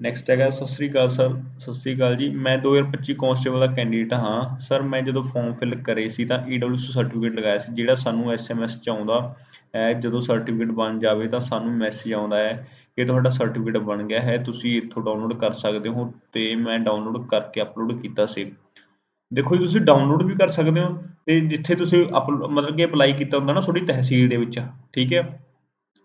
ਨੈਕਸਟ ਹੈਗਾ, ਸਤਿ ਸ੍ਰੀ ਅਕਾਲ ਸਰ, ਸਤਿ ਸ੍ਰੀ ਅਕਾਲ ਜੀ। ਮੈਂ 2025 ਕਾਂਸਟੇਬਲ ਦਾ ਕੈਂਡੀਡੇਟ ਹਾਂ। ਸਰ, ਮੈਂ ਜਦੋਂ ਫਾਰਮ ਫਿਲ ਕਰੇ ਸੀ ਤਾਂ ਈਡਬਲਯੂਸੀ ਸਰਟੀਫਿਕੇਟ ਲਗਾਇਆ ਸੀ, ਜਿਹੜਾ ਸਾਨੂੰ ਐਸਐਮਐਸ ਚ ਆਉਂਦਾ ਹੈ ਜਦੋਂ ਸਰਟੀਫਿਕੇਟ ਬਣ ਜਾਵੇ ਤਾਂ ਸਾਨੂੰ ਮੈਸੇਜ ਆਉਂਦਾ ਹੈ ਕਿ ਤੁਹਾਡਾ ਸਰਟੀਫਿਕੇਟ ਬਣ ਗਿਆ ਹੈ, ਤੁਸੀਂ ਇੱਥੋਂ ਡਾਊਨਲੋਡ ਕਰ ਸਕਦੇ ਹੋ ਤੇ ਮੈਂ ਡਾਊਨਲੋਡ ਕਰਕੇ ਅਪਲੋਡ ਕੀਤਾ ਸੀ। ਦੇਖੋ ਜੀ, ਤੁਸੀਂ ਡਾਊਨਲੋਡ ਵੀ ਕਰ ਸਕਦੇ ਹੋ ਤੇ ਜਿੱਥੇ ਤੁਸੀਂ ਮਤਲਬ ਕਿ ਅਪਲਾਈ ਕੀਤਾ ਹੁੰਦਾ ਨਾ ਤੁਹਾਡੀ ਤਹਿਸੀਲ ਦੇ ਵਿੱਚ, ਠੀਕ ਹੈ?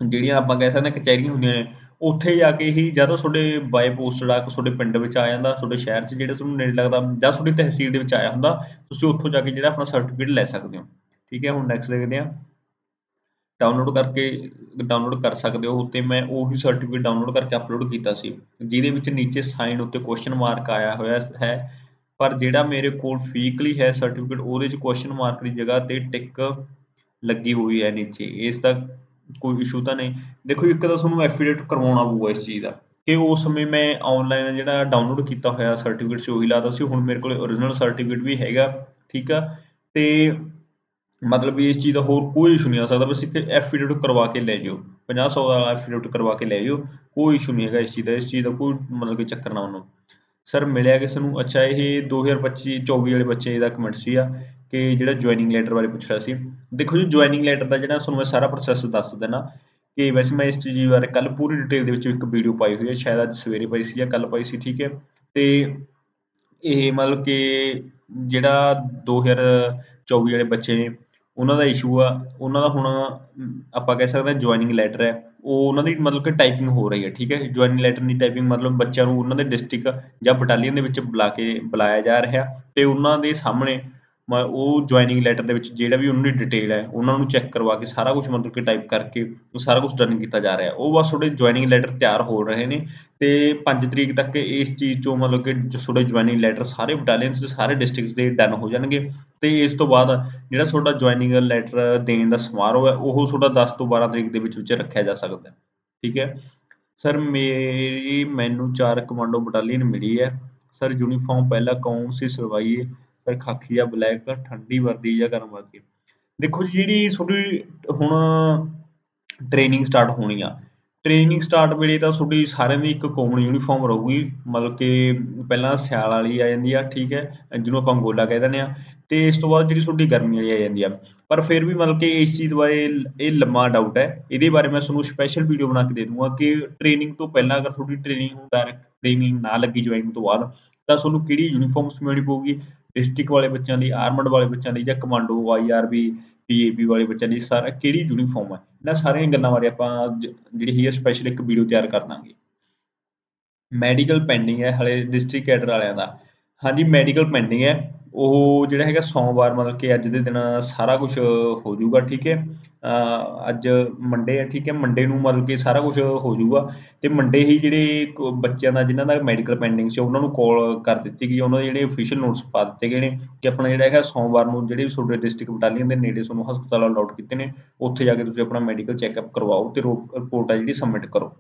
ਜਿਹੜੀਆਂ ਆਪਾਂ ਕਹਿ ਸਕਦੇ ਹਾਂ ਕਚਹਿਰੀਆਂ ਹੁੰਦੀਆਂ ਨੇ, ਉੱਥੇ ਜਾ ਕੇ ਹੀ ਜਾਂ ਤਾਂ ਤੁਹਾਡੇ ਬਾਈ ਪੋਸਟਡ ਆ ਤੁਹਾਡੇ ਪਿੰਡ ਵਿੱਚ ਆ ਜਾਂਦਾ, ਤੁਹਾਡੇ ਸ਼ਹਿਰ 'ਚ ਜਿਹੜਾ ਤੁਹਾਨੂੰ ਨੇੜੇ ਲੱਗਦਾ ਜਾਂ ਤੁਹਾਡੀ ਤਹਿਸੀਲ ਦੇ ਵਿੱਚ ਆਇਆ ਹੁੰਦਾ, ਤੁਸੀਂ ਉੱਥੋਂ ਜਾ ਕੇ ਜਿਹੜਾ ਆਪਣਾ ਸਰਟੀਫਿਕੇਟ ਲੈ ਸਕਦੇ ਹੋ। ਠੀਕ ਹੈ, ਹੁਣ ਨੈਕਸਟ ਦੇਖਦੇ ਹਾਂ। ਡਾਊਨਲੋਡ ਕਰਕੇ ਡਾਊਨਲੋਡ ਕਰ ਸਕਦੇ ਹੋ, ਉੱਤੇ ਮੈਂ ਉਹੀ ਸਰਟੀਫਿਕੇਟ ਡਾਊਨਲੋਡ ਕਰਕੇ ਅਪਲੋਡ ਕੀਤਾ ਸੀ, ਜਿਹਦੇ ਵਿੱਚ ਨੀਚੇ ਸਾਈਨ ਉੱਤੇ ਕੁਐਸਚਨ ਮਾਰਕ ਆਇਆ ਹੋਇਆ ਹੈ, ਪਰ ਜਿਹੜਾ ਮੇਰੇ ਕੋਲ ਫੀਕਲੀ ਹੈ ਸਰਟੀਫਿਕੇਟ ਉਹਦੇ 'ਚ ਕੁਐਸਚਨ ਮਾਰਕ ਦੀ ਜਗ੍ਹਾ ਤੇ ਟਿਕ ਲੱਗੀ ਹੋਈ ਹੈ ਨੀਚੇ, ਇਸ ਦਾ ਕੋਈ ਇਸ਼ੂ ਤਾਂ ਨਹੀਂ। ਦੇਖੋ, ਇੱਕ ਤਾਂ ਤੁਹਾਨੂੰ ਐਫੀਡੇਟ ਕਰਵਾਉਣਾ ਪਊਗਾ ਇਸ ਚੀਜ਼ ਦਾ, ਕਿ ਉਸ ਸਮੇਂ ਮੈਂ ਆਨਲਾਈਨ ਜਿਹੜਾ ਡਾਊਨਲੋਡ ਕੀਤਾ ਹੋਇਆ ਸਰਟੀਫਿਕੇਟ ਸੀ, ਉਹੀ ਲਾਤਾ ਸੀ, ਹੁਣ ਮੇਰੇ ਕੋਲ origignal ਸਰਟੀਫਿਕੇਟ ਵੀ ਹੈਗਾ, ਠੀਕ ਆ, ਤੇ ਮਤਲਬ ਵੀ ਇਸ ਚੀਜ਼ ਦਾ ਹੋਰ ਕੋਈ ਇਸ਼ੂ ਨਹੀਂ ਆ ਸਕਦਾ, ਬਸ ਇੱਕ ਐਫੀਡੇਵਿਟ ਕਰਵਾ ਕੇ ਲੈ ਜਿਓ 50 100 ਦਾ ਐਫੀਡੇਵਿਟ ਕਰਵਾ ਕੇ ਲੈ ਜਿਓ ਕੋਈ ਇਸ਼ੂ ਨਹੀਂ ਹੈਗਾ ਇਸ ਚੀਜ਼ ਦਾ, ਇਸ ਚੀਜ਼ ਦਾ ਕੋਈ ਮਤਲਬ ਕਿ ਚੱਕਰ ਨਾ ਉਹਨੂੰ ਸਰ ਮਿਲਿਆ ਕਿਸੇ ਨੂੰ? ਅੱਛਾ, ਇਹ 2025 24 ਵਾਲੇ ਬੱਚੇ ਦਾ ਕਮੈਂਟ ਸੀ ਆ ਕਿ ਜਿਹੜਾ ਜੁਆਇਨਿੰਗ ਲੈਟਰ ਬਾਰੇ ਪੁੱਛ ਰਿਹਾ ਸੀ। ਦੇਖੋ ਜੀ ਜੁਆਇਨਿੰਗ ਲੈਟਰ ਦਾ ਜਿਹੜਾ ਤੁਹਾਨੂੰ ਮੈਂ ਸਾਰਾ ਪ੍ਰੋਸੈਸ ਦੱਸ ਦਿੰਦਾ ਕਿ ਵੈਸੇ ਮੈਂ ਇਸ ਚੀਜ਼ ਬਾਰੇ ਕੱਲ ਪੂਰੀ ਡਿਟੇਲ ਦੇ ਵਿੱਚ ਇੱਕ ਵੀਡੀਓ ਪਾਈ ਹੋਈ ਹੈ, ਸ਼ਾਇਦ ਅੱਜ ਸਵੇਰੇ ਪਾਈ ਸੀ ਜਾਂ ਕੱਲ ਪਾਈ ਸੀ, ਠੀਕ ਹੈ। ਤੇ ਇਹ ਮਤਲਬ ਕਿ ਜਿਹੜਾ 2024 ਵਾਲੇ ਬੱਚੇ ਨੇ ਉਹਨਾਂ ਦਾ ਇਸ਼ੂ ਆ, ਉਹਨਾਂ ਦਾ ਹੁਣ ਆਪਾਂ ਕਹਿ ਸਕਦੇ ਹਾਂ ਜੁਆਇਨਿੰਗ ਲੈਟਰ ਹੈ, ਉਹ ਉਹਨਾਂ ਦੀ ਮਤਲਬ ਕਿ ਟਾਈਪਿੰਗ ਹੋ ਰਹੀ ਹੈ, ਠੀਕ ਹੈ? ਜੁਆਇਨਿੰਗ ਲੈਟਰ ਦੀ ਟਾਈਪਿੰਗ ਮਤਲਬ ਬੱਚਿਆਂ ਨੂੰ ਉਹਨਾਂ ਦੇ ਡਿਸਟ੍ਰਿਕਟ ਜਾਂ ਬਟਾਲੀਅਨ ਦੇ ਵਿੱਚ ਬੁਲਾ ਕੇ ਬੁਲਾਇਆ ਜਾ ਰਿਹਾ ਤੇ ਉਹਨਾਂ ਦੇ ਸਾਹਮਣੇ ਉਹ ਜੁਆਇਨਿੰਗ ਲੈਟਰ ਦੇ ਵਿੱਚ ਜਿਹੜਾ ਵੀ ਉਹਨਾਂ ਦੀ ਡਿਟੇਲ ਹੈ, ਉਹਨਾਂ ਨੂੰ ਚੈੱਕ ਕਰਵਾ ਕੇ ਸਾਰਾ ਕੁਝ ਮਤਲਬ ਕਿ ਟਾਈਪ ਕਰਕੇ ਉਹ ਸਾਰਾ ਕੁਝ ਡਨ ਕੀਤਾ ਜਾ ਰਿਹਾ। ਉਹ ਬਸ ਤੁਹਾਡੇ ਜੁਆਇਨਿੰਗ ਲੈਟਰ ਤਿਆਰ ਹੋ ਰਹੇ ਨੇ ਤੇ 5 ਤਰੀਕ ਤੱਕ ਇਸ ਚੀਜ਼ ਚੋਂ ਮਤਲਬ ਕਿ ਤੁਹਾਡੇ ਜੁਆਇਨਿੰਗ ਲੈਟਰ ਸਾਰੇ ਬਟਾਲੀਅਨਸ ਦੇ ਸਾਰੇ ਡਿਸਟ੍ਰਿਕਟਸ ਦੇ ਡਨ ਹੋ ਜਾਣਗੇ ਤੇ ਇਸ ਤੋਂ ਬਾਅਦ ਜਿਹੜਾ ਤੁਹਾਡਾ ਜੁਆਇਨਿੰਗ ਲੈਟਰ ਦੇਣ ਦਾ ਸਮਾਰੋਹ ਹੈ, ਉਹ ਤੁਹਾਡਾ 10 ਤੋਂ 12 ਤਰੀਕ ਦੇ ਵਿੱਚ ਵਿੱਚ ਰੱਖਿਆ ਜਾ ਸਕਦਾ। ਹੈ ਠੀਕ ਹੈ? ਸਰ, ਮੇਰੀ, ਮੈਨੂੰ ਚਾਰ ਕਮਾਂਡੋ ਬਟਾਲੀਅਨ ਮਿਲੀ ਹੈ। ਸਰ ਯੂਨੀਫਾਰਮ ਪਹਿਲਾਂ ਕੌਣ ਸੀ ਸਿਲਵਾਈਏ ਸਰ ਖਾਕੀ ਜਾਂ ਬਲੈਕ ਠੰਡੀ ਵਰਦੀ ਜਾਂ ਗਰਮ ਵਰਦੀ। ਦੇਖੋ ਜੀ, ਜਿਹੜੀ ਤੁਹਾਡੀ ਹੁਣ ਟ੍ਰੇਨਿੰਗ ਸਟਾਰਟ ਹੋਣੀ ਆ। ਟ੍ਰੇਨਿੰਗ ਸਟਾਰਟ ਵੇਲੇ ਤਾਂ ਤੁਹਾਡੀ ਸਾਰਿਆਂ ਦੀ ਇੱਕ ਕਾਮਨ ਯੂਨੀਫਾਰਮ ਰਹੂਗੀ। ਮਤਲਬ ਕਿ ਪਹਿਲਾਂ ਸਿਆਲ ਵਾਲੀ ਆ ਜਾਂਦੀ ਆ, ਠੀਕ ਹੈ, ਜਿਹਨੂੰ ਆਪਾਂ ਅੰਗੋਲਾ ਕਹਿ ਦਿੰਦੇ ਆ। ਤੇ ਇਸ ਤੋਂ ਬਾਅਦ ਜਿਹੜੀ ਤੁਹਾਡੀ ਗਰਮੀ ਵਾਲੀ ਆ ਜਾਂਦੀ ਆ। ਪਰ ਫਿਰ ਵੀ ਮਤਲਬ ਕਿ ਇਸ ਚੀਜ਼ ਬਾਰੇ ਇਹ ਲੰਮਾ ਡਾਊਟ ਹੈ। ਇਹਦੇ ਬਾਰੇ ਮੈਂ ਤੁਹਾਨੂੰ ਸਪੈਸ਼ਲ ਵੀਡੀਓ ਬਣਾ ਕੇ ਦੇ ਦੂੰਗਾ ਕਿ ਟ੍ਰੇਨਿੰਗ ਤੋਂ ਪਹਿਲਾਂ ਅਗਰ ਤੁਹਾਡੀ ਟ੍ਰੇਨਿੰਗ ਨੂੰ ਡਾਇਰੈਕਟ ਟ੍ਰੇਨਿੰਗ ਨਾ ਲੱਗੀ ਜੁਆਇਨਿੰਗ ਤੋਂ ਬਾਅਦ, ਤਾਂ ਤੁਹਾਨੂੰ ਕਿਹੜੀ ਯੂਨੀਫਾਰਮ ਸਮਝਣੀ ਪਊਗੀ? ਡਿਸਟ੍ਰਿਕਟ ਵਾਲੇ ਬੱਚਿਆਂ ਲਈ ਆਰਮਡ ਵਾਲੇ ਬੱਚਿਆਂ ਲਈ ਜਾਂ ਕਮਾਂਡੋ ਆਈਆਰਬੀ ਪੀਏਪੀ ਵਾਲੇ ਬੱਚਿਆਂ ਲਈ ਸਾਰਾ ਕਿਹੜੀ ਯੂਨੀਫਾਰਮ ਹੈ ਇਹਨਾਂ ਸਾਰੀਆਂ ਗੱਲਾਂ ਬਾਰੇ ਆਪਾਂ ਜਿਹੜੀ ਹੈ ਸਪੈਸ਼ਲ ਇੱਕ ਵੀਡੀਓ ਤਿਆਰ ਕਰ ਦਾਂਗੇ। ਮੈਡੀਕਲ ਪੈਂਡਿੰਗ ਹੈ ਹਲੇ ਡਿਸਟ੍ਰਿਕਟ ਕੈਡਰ ਵਾਲਿਆਂ ਦਾ। ਹਾਂਜੀ ਮੈਡੀਕਲ ਪੈਂਡਿੰਗ ਹੈ। ਉਹ ਜਿਹੜਾ ਹੈਗਾ ਸੋਮਵਾਰ ਮਤਲਬ ਕਿ ਅੱਜ ਦੇ ਦਿਨ ਸਾਰਾ ਕੁਝ ਹੋ ਜਾਊਗਾ, ਠੀਕ ਹੈ? ਅੱਜ ਮੰਡੇ ਹੈ, ਠੀਕ ਹੈ? ਮੰਡੇ ਨੂੰ ਮਤਲਬ ਕਿ ਸਾਰਾ ਕੁਝ ਹੋ ਜਾਊਗਾ ਤੇ ਮੰਡੇ ਹੀ ਜਿਹੜੇ ਬੱਚਿਆਂ ਦਾ, ਜਿਨ੍ਹਾਂ ਦਾ ਮੈਡੀਕਲ ਪੈਂਡਿੰਗ ਸੀ, ਉਹਨਾਂ ਨੂੰ ਕਾਲ ਕਰ ਦਿੱਤੀ ਗਈ, ਉਹਨਾਂ ਦੇ ਜਿਹੜੇ ਅਫੀਸ਼ੀਅਲ ਨੋਟਸ ਪਾ ਦਿੱਤੇ ਗਏ ਨੇ ਕਿ ਆਪਣਾ ਜਿਹੜਾ ਹੈਗਾ ਸੋਮਵਾਰ ਨੂੰ ਜਿਹੜੇ ਵੀ ਤੁਹਾਡੇ ਡਿਸਟ੍ਰਿਕਟ ਬਟਾਲੀਅਨ ਦੇ ਨੇੜੇ ਤੁਹਾਨੂੰ ਹਸਪਤਾਲ ਅਲਾਟ ਕੀਤੇ ਨੇ, ਉੱਥੇ ਜਾ ਕੇ ਤੁਸੀਂ ਆਪਣਾ ਮੈਡੀਕਲ ਚੈੱਕਅਪ ਕਰਵਾਓ ਤੇ ਰਿਪੋਰਟ ਆ ਜਿਹੜੀ ਸਬਮਿਟ ਕਰੋ।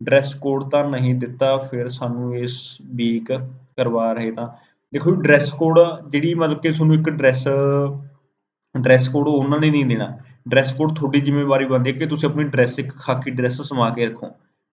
ਡਰੈਸ ਕੋਡ ਤਾਂ ਨਹੀਂ ਦਿੱਤਾ, ਫਿਰ ਸਾਨੂੰ ਇਸ ਵੀਕ ਕਰਵਾ ਰਹੇ ਤਾਂ ਦੇਖੋ ਡਰੈਸ ਕੋਡ ਜਿਹੜੀ ਮਤਲਬ ਕਿ ਤੁਹਾਨੂੰ ਇੱਕ ਡਰੈਸ ਡਰੈਸ ਕੋਡ ਉਹਨਾਂ ਨੇ ਨਹੀਂ ਦੇਣਾ। ਡਰੈਸ ਕੋਡ ਤੁਹਾਡੀ ਜ਼ਿੰਮੇਵਾਰੀ ਬਣਦੀ ਹੈ ਕਿ ਤੁਸੀਂ ਆਪਣੀ ਡਰੈਸ ਇੱਕ ਖਾਕੀ ਡਰੈਸ ਸਮਾ ਕੇ ਰੱਖੋ,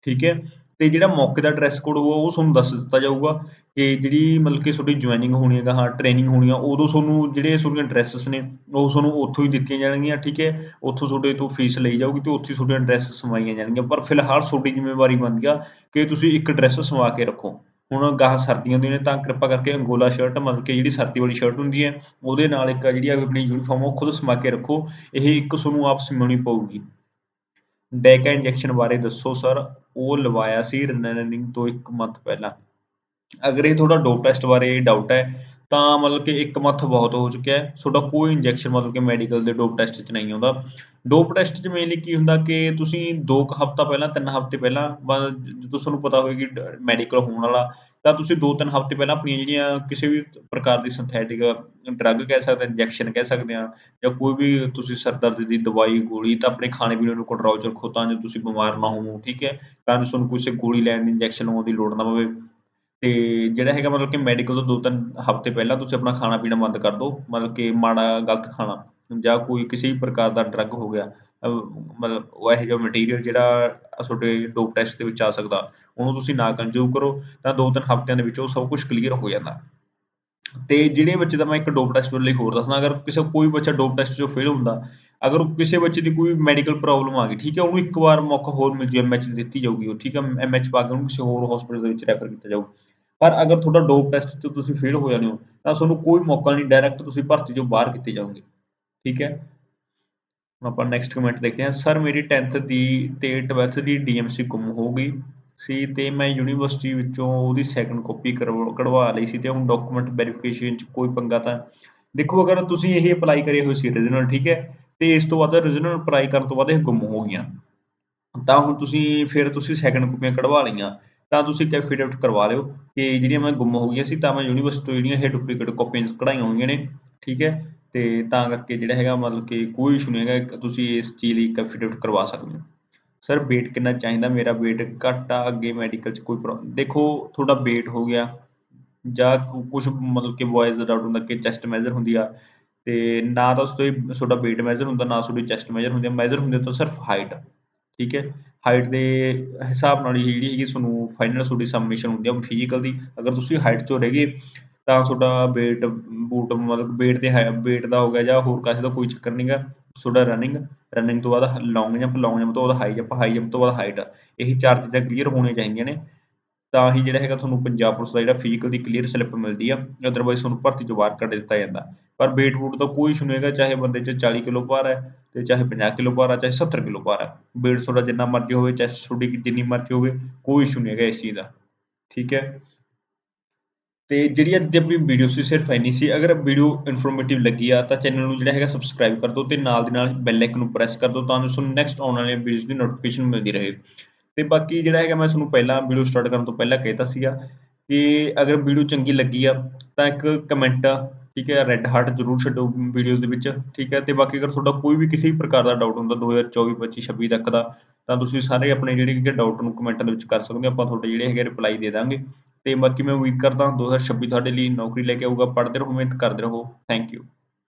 ਠੀਕ ਹੈ? ਤੇ ਜਿਹੜਾ ਮੌਕੇ ਦਾ ਡਰੈਸ ਕੋਡ ਹੋਊਗਾ ਉਹ ਤੁਹਾਨੂੰ ਦੱਸ ਦਿੱਤਾ ਜਾਊਗਾ ਕਿ ਜਿਹੜੀ ਮਤਲਬ ਕਿ ਤੁਹਾਡੀ ਜੁਆਇਨਿੰਗ ਹੋਣੀ ਹੈਗਾ ਹਾਂ ਟ੍ਰੇਨਿੰਗ ਹੋਣੀ ਆ, ਉਦੋਂ ਤੁਹਾਨੂੰ ਜਿਹੜੇ ਤੁਹਾਡੀਆਂ ਡਰੈਸਸ ਨੇ, ਉਹ ਤੁਹਾਨੂੰ ਉੱਥੋਂ ਹੀ ਦਿੱਤੀਆਂ ਜਾਣਗੀਆਂ, ਠੀਕ ਹੈ? ਉੱਥੋਂ ਤੁਹਾਡੇ ਤੋਂ ਫੀਸ ਲਈ ਜਾਊਗੀ ਤੇ ਉੱਥੇ ਤੁਹਾਡੀਆਂ ਡਰੈਸ ਸਮਾਈਆਂ ਜਾਣਗੀਆਂ। ਪਰ ਫਿਲਹਾਲ ਤੁਹਾਡੀ ਜ਼ਿੰਮੇਵਾਰੀ ਬਣਦੀ ਆ ਕਿ ਤੁਸੀਂ ਇੱਕ ਡਰੈਸ ਸਮਾ ਕੇ ਰੱਖੋ। ਹੁਣ ਗਾਹ ਸਰਦੀਆਂ ਹੁੰਦੀਆਂ ਨੇ ਤਾਂ ਕਿਰਪਾ ਕਰਕੇ ਅੰਗੋਲਾ ਸ਼ਰਟ ਮਤਲਬ ਕਿ ਜਿਹੜੀ ਸਰਦੀ ਵਾਲੀ ਸ਼ਰਟ ਹੁੰਦੀ ਹੈ, ਉਹਦੇ ਨਾਲ ਇੱਕ ਜਿਹੜੀ ਆਪਣੀ ਯੂਨੀਫਾਰਮ ਉਹ ਖੁਦ ਸਮਾ ਕੇ ਰੱਖੋ, ਇਹ ਇੱਕ ਤੁਹਾਨੂੰ ਆਪ ਸਿਮਾਉਣੀ ਪਊਗੀ। ਡੈਕਾ ਇੰਜੈਕਸ਼ਨ ਬਾਰੇ ਦੱਸੋ ਸਰ ਉਹ ਲਵਾਇਆ ਸੀ ਰਨਿੰਗ ਤੋਂ ਇੱਕ ਮੰਥ ਪਹਿਲਾਂ। ਅਗਰ ਇਹ ਤੁਹਾਡਾ ਡੋਪ ਟੈਸਟ ਬਾਰੇ ਡਾਊਟ ਹੈ ਤਾਂ ਮਤਲਬ ਕਿ ਇੱਕ ਮੱਥ ਬਹੁਤ ਹੋ ਚੁੱਕਿਆ ਹੈ। ਤੁਹਾਡਾ ਕੋਈ ਇੰਜੈਕਸ਼ਨ ਮਤਲਬ ਕਿ ਮੈਡੀਕਲ ਦੇ ਡੋਪ ਟੈਸਟ 'ਚ ਨਹੀਂ ਆਉਂਦਾ। ਡੋਪ ਟੈਸਟ 'ਚ ਮੇਨਲੀ ਕੀ ਹੁੰਦਾ ਕਿ ਤੁਸੀਂ 2 ਹਫ਼ਤਾ ਪਹਿਲਾਂ 3 ਹਫ਼ਤੇ ਪਹਿਲਾਂ ਜਦੋਂ ਤੁਹਾਨੂੰ ਪਤਾ ਹੋਵੇ ਕਿ ਮੈਡੀਕਲ ਹੋਣ ਵਾਲਾ, ਤਾਂ ਤੁਸੀਂ 2-3 ਹਫ਼ਤੇ ਪਹਿਲਾਂ ਆਪਣੀਆਂ ਜਿਹੜੀਆਂ ਕਿਸੇ ਵੀ ਪ੍ਰਕਾਰ ਦੀ ਸਿੰਥੈਟਿਕ ਡਰੱਗ ਕਹਿ ਸਕਦੇ ਇੰਜੈਕਸ਼ਨ ਕਹਿ ਸਕਦੇ ਹਾਂ, ਜਾਂ ਕੋਈ ਵੀ ਤੁਸੀਂ ਸਿਰ ਦੀ ਦਵਾਈ, ਗੋਲੀ, ਤਾਂ ਆਪਣੇ ਖਾਣੇ ਪੀਣੇ ਨੂੰ ਕੰਟਰੋਲ 'ਚ ਰੱਖੋ ਤਾਂ ਜੋ ਤੁਸੀਂ ਬਿਮਾਰ ਨਾ ਹੋਵੋ, ਠੀਕ ਹੈ? ਤਾਂ ਜੋ ਤੁਹਾਨੂੰ ਕਿਸੇ ਗੋਲੀ ਲੈਣ ਦੀ ਇੰਜੈਕਸ਼ਨ ਲਾਉਣ ਦੀ ਲੋੜ ਨਾ ਪਵੇ। ਤੇ ਜਿਹੜਾ ਹੈਗਾ ਮਤਲਬ ਕਿ ਮੈਡੀਕਲ ਤੋਂ ਦੋ ਤਿੰਨ ਹਫ਼ਤੇ ਪਹਿਲਾਂ ਤੁਸੀਂ ਆਪਣਾ ਖਾਣਾ ਪੀਣਾ ਬੰਦ ਕਰ ਦਿਓ, ਮਤਲਬ ਕਿ ਮਾੜਾ ਗਲਤ ਖਾਣਾ ਜਾਂ ਕੋਈ ਕਿਸੇ ਵੀ ਪ੍ਰਕਾਰ ਦਾ ਡਰੱਗ ਹੋ ਗਿਆ ਮਤਲਬ ਉਹ ਇਹੋ ਜਿਹਾ ਮਟੀਰੀਅਲ ਜਿਹੜਾ ਤੁਹਾਡੇ ਡੋਪ ਟੈਸਟ ਦੇ ਵਿੱਚ ਆ ਸਕਦਾ, ਉਹਨੂੰ ਤੁਸੀਂ ਨਾ ਕੰਜ਼ਿਊਮ ਕਰੋ, ਤਾਂ ਦੋ ਤਿੰਨ ਹਫ਼ਤਿਆਂ ਦੇ ਵਿੱਚ ਉਹ ਸਭ ਕੁਝ ਕਲੀਅਰ ਹੋ ਜਾਂਦਾ। ਤੇ ਜਿਹੜੇ ਬੱਚੇ ਦਾ ਮੈਂ ਇੱਕ ਡੋਪ ਟੈਸਟ ਲਈ ਹੋਰ ਦੱਸਣਾ ਅਗਰ ਕਿਸੇ ਕੋਈ ਬੱਚਾ ਡੋਪ ਟੈਸਟ 'ਚੋਂ ਫੇਲ ਹੁੰਦਾ, ਅਗਰ ਕਿਸੇ ਬੱਚੇ ਦੀ ਕੋਈ ਮੈਡੀਕਲ ਪ੍ਰੋਬਲਮ ਆ ਗਈ, ਠੀਕ ਹੈ, ਉਹਨੂੰ ਇੱਕ ਵਾਰ ਮੌਕਾ ਹੋਰ ਮਿਲ ਜੂ ਐਮਐਚ ਦਿੱਤੀ ਜਾਊਗੀ ਉਹ, ਠੀਕ ਹੈ ਐਮਐਚ ਪਾ ਕੇ ਉਹਨੂੰ ਕਿਸੇ ਹੋਰ ਹਸਪੀਟਲ ਦੇ ਵਿੱਚ ਰੈਫਰ ਕੀਤਾ ਜਾਊ। ਪਰ ਅਗਰ ਤੁਹਾਡਾ ਡੋਪ ਟੈਸਟ 'ਚ ਤੁਸੀਂ ਫੇਲ ਹੋ ਜਾਂਦੇ ਹੋ, ਤਾਂ ਤੁਹਾਨੂੰ ਕੋਈ ਮੌਕਾ ਨਹੀਂ ਡਾਇਰੈਕਟ ਤੁਸੀਂ ਭਰਤੀ 'ਚੋਂ ਬਾਹਰ ਕੀਤੇ ਜਾਓਗੇ। ਠੀਕ ਹੈ? ਹੁਣ ਆਪਾਂ ਨੈਕਸਟ ਕਮੈਂਟ ਦੇਖਦੇ ਹਾਂ। ਸਰ ਮੇਰੀ 10th ਦੀ ਤੇ 12th ਦੀ ਡੀਐਮਸੀ ਗੁੰਮ ਹੋ ਗਈ ਸੀ ਤੇ ਮੈਂ ਯੂਨੀਵਰਸਿਟੀ ਵਿੱਚੋਂ ਉਹਦੀ ਸੈਕੰਡ ਕਾਪੀ ਕਢਵਾ ਲਈ ਸੀ ਤੇ ਹੁਣ ਡਾਕੂਮੈਂਟ ਵੈਰੀਫਿਕੇਸ਼ਨ 'ਚ ਕੋਈ ਪੰਗਾ ਤਾਂ ਦੇਖੋ, ਅਗਰ ਤੁਸੀਂ ਇਹ ਅਪਲਾਈ ਕਰੇ ਹੋਏ ਸੀ ਰੀਜਨਲ ਠੀਕ ਹੈ? ਤੇ ਇਸ ਤੋਂ ਬਾਅਦ ਰੀਜਨਲ ਅਪਲਾਈ ਕਰਨ ਤੋਂ ਬਾਅਦ ਇਹ ਗੁੰਮ ਹੋ ਗਈਆਂ। ਤਾਂ ਹੁਣ ਤੁਸੀਂ, ਫਿਰ ਤੁਸੀਂ ਸੈਕੰਡ ਕਾਪੀਆਂ ਕਢਵਾ ਲਈਆਂ। ਤਾਂ ਤੁਸੀਂ ਇੱਕ ਐਫੀਡੇਵਿਟ ਕਰਵਾ ਲਿਓ ਕਿ ਜਿਹੜੀਆਂ ਮੈਂ ਗੁੰਮ ਹੋ ਗਈਆਂ ਸੀ, ਤਾਂ ਮੈਂ ਯੂਨੀਵਰਸਿਟੀ ਤੋਂ ਜਿਹੜੀਆਂ ਇਹ ਡੁਪਲੀਕੇਟ ਕਾਪੀਆਂ ਕਢਾਈਆਂ ਹੋਈਆਂ ਨੇ, ਠੀਕ ਹੈ? ਤੇ ਤਾਂ ਕਰਕੇ ਜਿਹੜਾ ਹੈਗਾ ਮਤਲਬ ਕਿ ਕੋਈ ਇਸ਼ੂ ਨਹੀਂ ਹੈਗਾ ਤੁਸੀਂ ਇਸ ਚੀਜ਼ ਲਈ ਇੱਕ ਐਫੀਡੇਵਿਟ ਕਰਵਾ ਸਕਦੇ ਹੋ। ਸਰ weight ਕਿੰਨਾ ਚਾਹੀਦਾ? ਮੇਰਾ weight ਘੱਟ ਆ, ਅੱਗੇ ਮੈਡੀਕਲ 'ਚ ਕੋਈ ਪ੍ਰੋਬਲਮ ਦੇਖੋ, ਤੁਹਾਡਾ weight ਹੋ ਗਿਆ, ਜਾਂ ਕੁਝ ਮਤਲਬ ਕਿ ਬॉयਜ਼ ਦਾ ਡਾਊਟ ਹੁੰਦਾ ਕਿ ਚੈਸਟ ਮੈਜਰ ਹੁੰਦੀ ਆ, ਤੇ ਨਾ ਤਾਂ ਉਸ ਤੋਂ ਤੁਹਾਡਾ weight ਮੈਜਰ ਹੁੰਦਾ, ਨਾ ਤੁਹਾਡੀ ਚੈਸਟ ਮੈਜਰ ਹੁੰਦੀ ਆ। ਮੈਜਰ ਹੁੰਦੇ ਤਾਂ ਸਿਰਫ ਹਾਈਟ ਠੀਕ ਹੈ? ਹਾਈਟ ਦੇ ਹਿਸਾਬ ਨਾਲ ਹੀ ਜਿਹੜੀ ਹੈਗੀ ਤੁਹਾਨੂੰ ਫਾਈਨਲ ਤੁਹਾਡੀ ਸਬਮਿਸ਼ਨ ਹੁੰਦੀ ਆ ਫਿਜ਼ੀਕਲ ਦੀ। ਅਗਰ ਤੁਸੀਂ ਹਾਈਟ 'ਚੋਂ ਰਹਿ ਗਏ, ਤਾਂ ਤੁਹਾਡਾ weight, ਬੂਟ ਮਤਲਬ weight ਤੇ ਹੈ weight ਦਾ ਹੋ ਗਿਆ ਜਾਂ ਹੋਰ ਕਾਸੇ ਦਾ ਕੋਈ ਚੱਕਰ ਨਹੀਂਗਾ ਤੁਹਾਡਾ ਰਨਿੰਗ ਰਨਿੰਗ ਤੋਂ ਬਾਅਦ ਲੌਂਗ ਜੰਪ ਲੌਂਗ ਜੰਪ ਤੋਂ ਬਾਅਦ ਹਾਈ ਜੰਪ ਹਾਈ ਜੰਪ ਤੋਂ ਬਾਅਦ ਹਾਈਟ ਇਹੀ ਚਾਰ ਚੀਜ਼ਾਂ ਕਲੀਅਰ ਹੋਣੀਆਂ ਚਾਹੀਦੀਆਂ ਨੇ। ਤਾਂ ਹੀ ਜਿਹੜਾ ਹੈਗਾ ਤੁਹਾਨੂੰ ਪੰਜਾਬ ਪੁਲਿਸ ਦਾ ਜਿਹੜਾ ਫਿਜ਼ੀਕਲ ਦੀ ਕਲੀਅਰ ਸਲਿੱਪ ਮਿਲਦੀ ਆ ਅਦਰਵਾਈਜ਼ ਤੁਹਾਨੂੰ ਭਰਤੀ ਚੋਂ ਬਾਹਰ ਕੱਢ ਦਿੱਤਾ ਜਾਂਦਾ। ਪਰ weight ਵੂਟ ਦਾ ਕੋਈ ਇਸ਼ੂ ਨਹੀਂ ਹੈਗਾ, ਚਾਹੇ ਬੰਦੇ 'ਚ 40 ਕਿਲੋ ਭਾਰ ਹੈ ਤੇ ਚਾਹੇ 50 ਕਿਲੋ ਭਾਰ ਆ ਚਾਹੇ 70 ਕਿਲੋ ਭਾਰ ਹੈ। weight ਤੁਹਾਡਾ ਜਿੰਨਾ ਮਰਜ਼ੀ ਹੋਵੇ, ਚਾਹੇ ਤੁਹਾਡੀ ਜਿੰਨੀ ਮਰਜ਼ੀ ਹੋਵੇ, ਕੋਈ ਇਸ਼ੂ ਨਹੀਂ ਹੈਗਾ ਇਸ ਚੀਜ਼ ਦਾ। ਠੀਕ ਹੈ? ਤੇ ਜਿਹੜੀ ਅੱਜ ਦੀ ਆਪਣੀ ਵੀਡੀਓ ਸੀ ਸਿਰਫ ਇੰਨੀ ਸੀ। ਅਗਰ ਵੀਡੀਓ ਇਨਫੋਰਮੇਟਿਵ ਲੱਗੀ ਆ, ਤਾਂ ਚੈਨਲ ਨੂੰ ਜਿਹੜਾ ਹੈਗਾ ਸਬਸਕ੍ਰਾਈਬ ਕਰ ਦਿਓ ਤੇ ਨਾਲ ਦੀ ਨਾਲ ਬੈਲ ਆਈਕਨ ਨੂੰ ਪ੍ਰੈਸ ਕਰ ਦਿਓ ਤਾਂ ਜੋ ਤੁਹਾਨੂੰ ਨੈਕਸਟ ਆਉਣ ਵਾਲੀਆਂ ਵੀਡੀਓਜ਼ ਦੀ ਨੋਟੀਫਿਕੇਸ਼ਨ ਮਿਲਦੀ ਰਹੇ। ਤੇ ਬਾਕੀ ਜਿਹੜਾ ਹੈਗਾ ਮੈਂ ਤੁਹਾਨੂੰ ਪਹਿਲਾਂ ਵੀਡੀਓ ਸਟਾਰਟ ਕਰਨ ਤੋਂ ਪਹਿਲਾਂ ਕਹਿਤਾ ਸੀਗਾ ਕਿ ਅਗਰ ਵੀਡੀਓ ਚੰਗੀ ਲੱਗੀ ਆ, ਤਾਂ ਇੱਕ ਕਮੈਂਟ ਠੀਕ ਹੈ ਰੈੱਡ ਹਾਰਟ ਜ਼ਰੂਰ ਛੱਡੋ ਵੀਡੀਓਜ਼ ਦੇ ਵਿੱਚ, ਠੀਕ ਹੈ, ਤੇ ਬਾਕੀ ਅਗਰ ਤੁਹਾਡਾ ਕੋਈ ਵੀ ਕਿਸੇ ਵੀ ਪ੍ਰਕਾਰ ਦਾ ਡਾਊਟ ਹੁੰਦਾ 2024 25 26 ਤੱਕ ਦਾ, ਤਾਂ ਤੁਸੀਂ ਸਾਰੇ ਆਪਣੇ ਜਿਹੜੇ ਕਿ ਡਾਊਟ ਨੂੰ ਕਮੈਂਟਾਂ ਦੇ ਵਿੱਚ ਕਰ ਸਕਦੇ ਆਪਾਂ ਤੁਹਾਡੇ ਜਿਹੜੇ ਹੈਗੇ ਰਿਪਲਾਈ ਦੇ ਦਾਂਗੇ। ਤੇ ਬਾਕੀ ਮੈਂ ਉਮੀਦ ਕਰਦਾ 2026 ਤੁਹਾਡੇ ਲਈ ਨੌਕਰੀ ਲੈ ਕੇ ਆਊਗਾ, ਪੜ੍ਹਦੇ ਰਹੋ, ਮਿਹਨਤ ਕਰਦੇ ਰਹੋ ਥੈਂਕ ਯੂ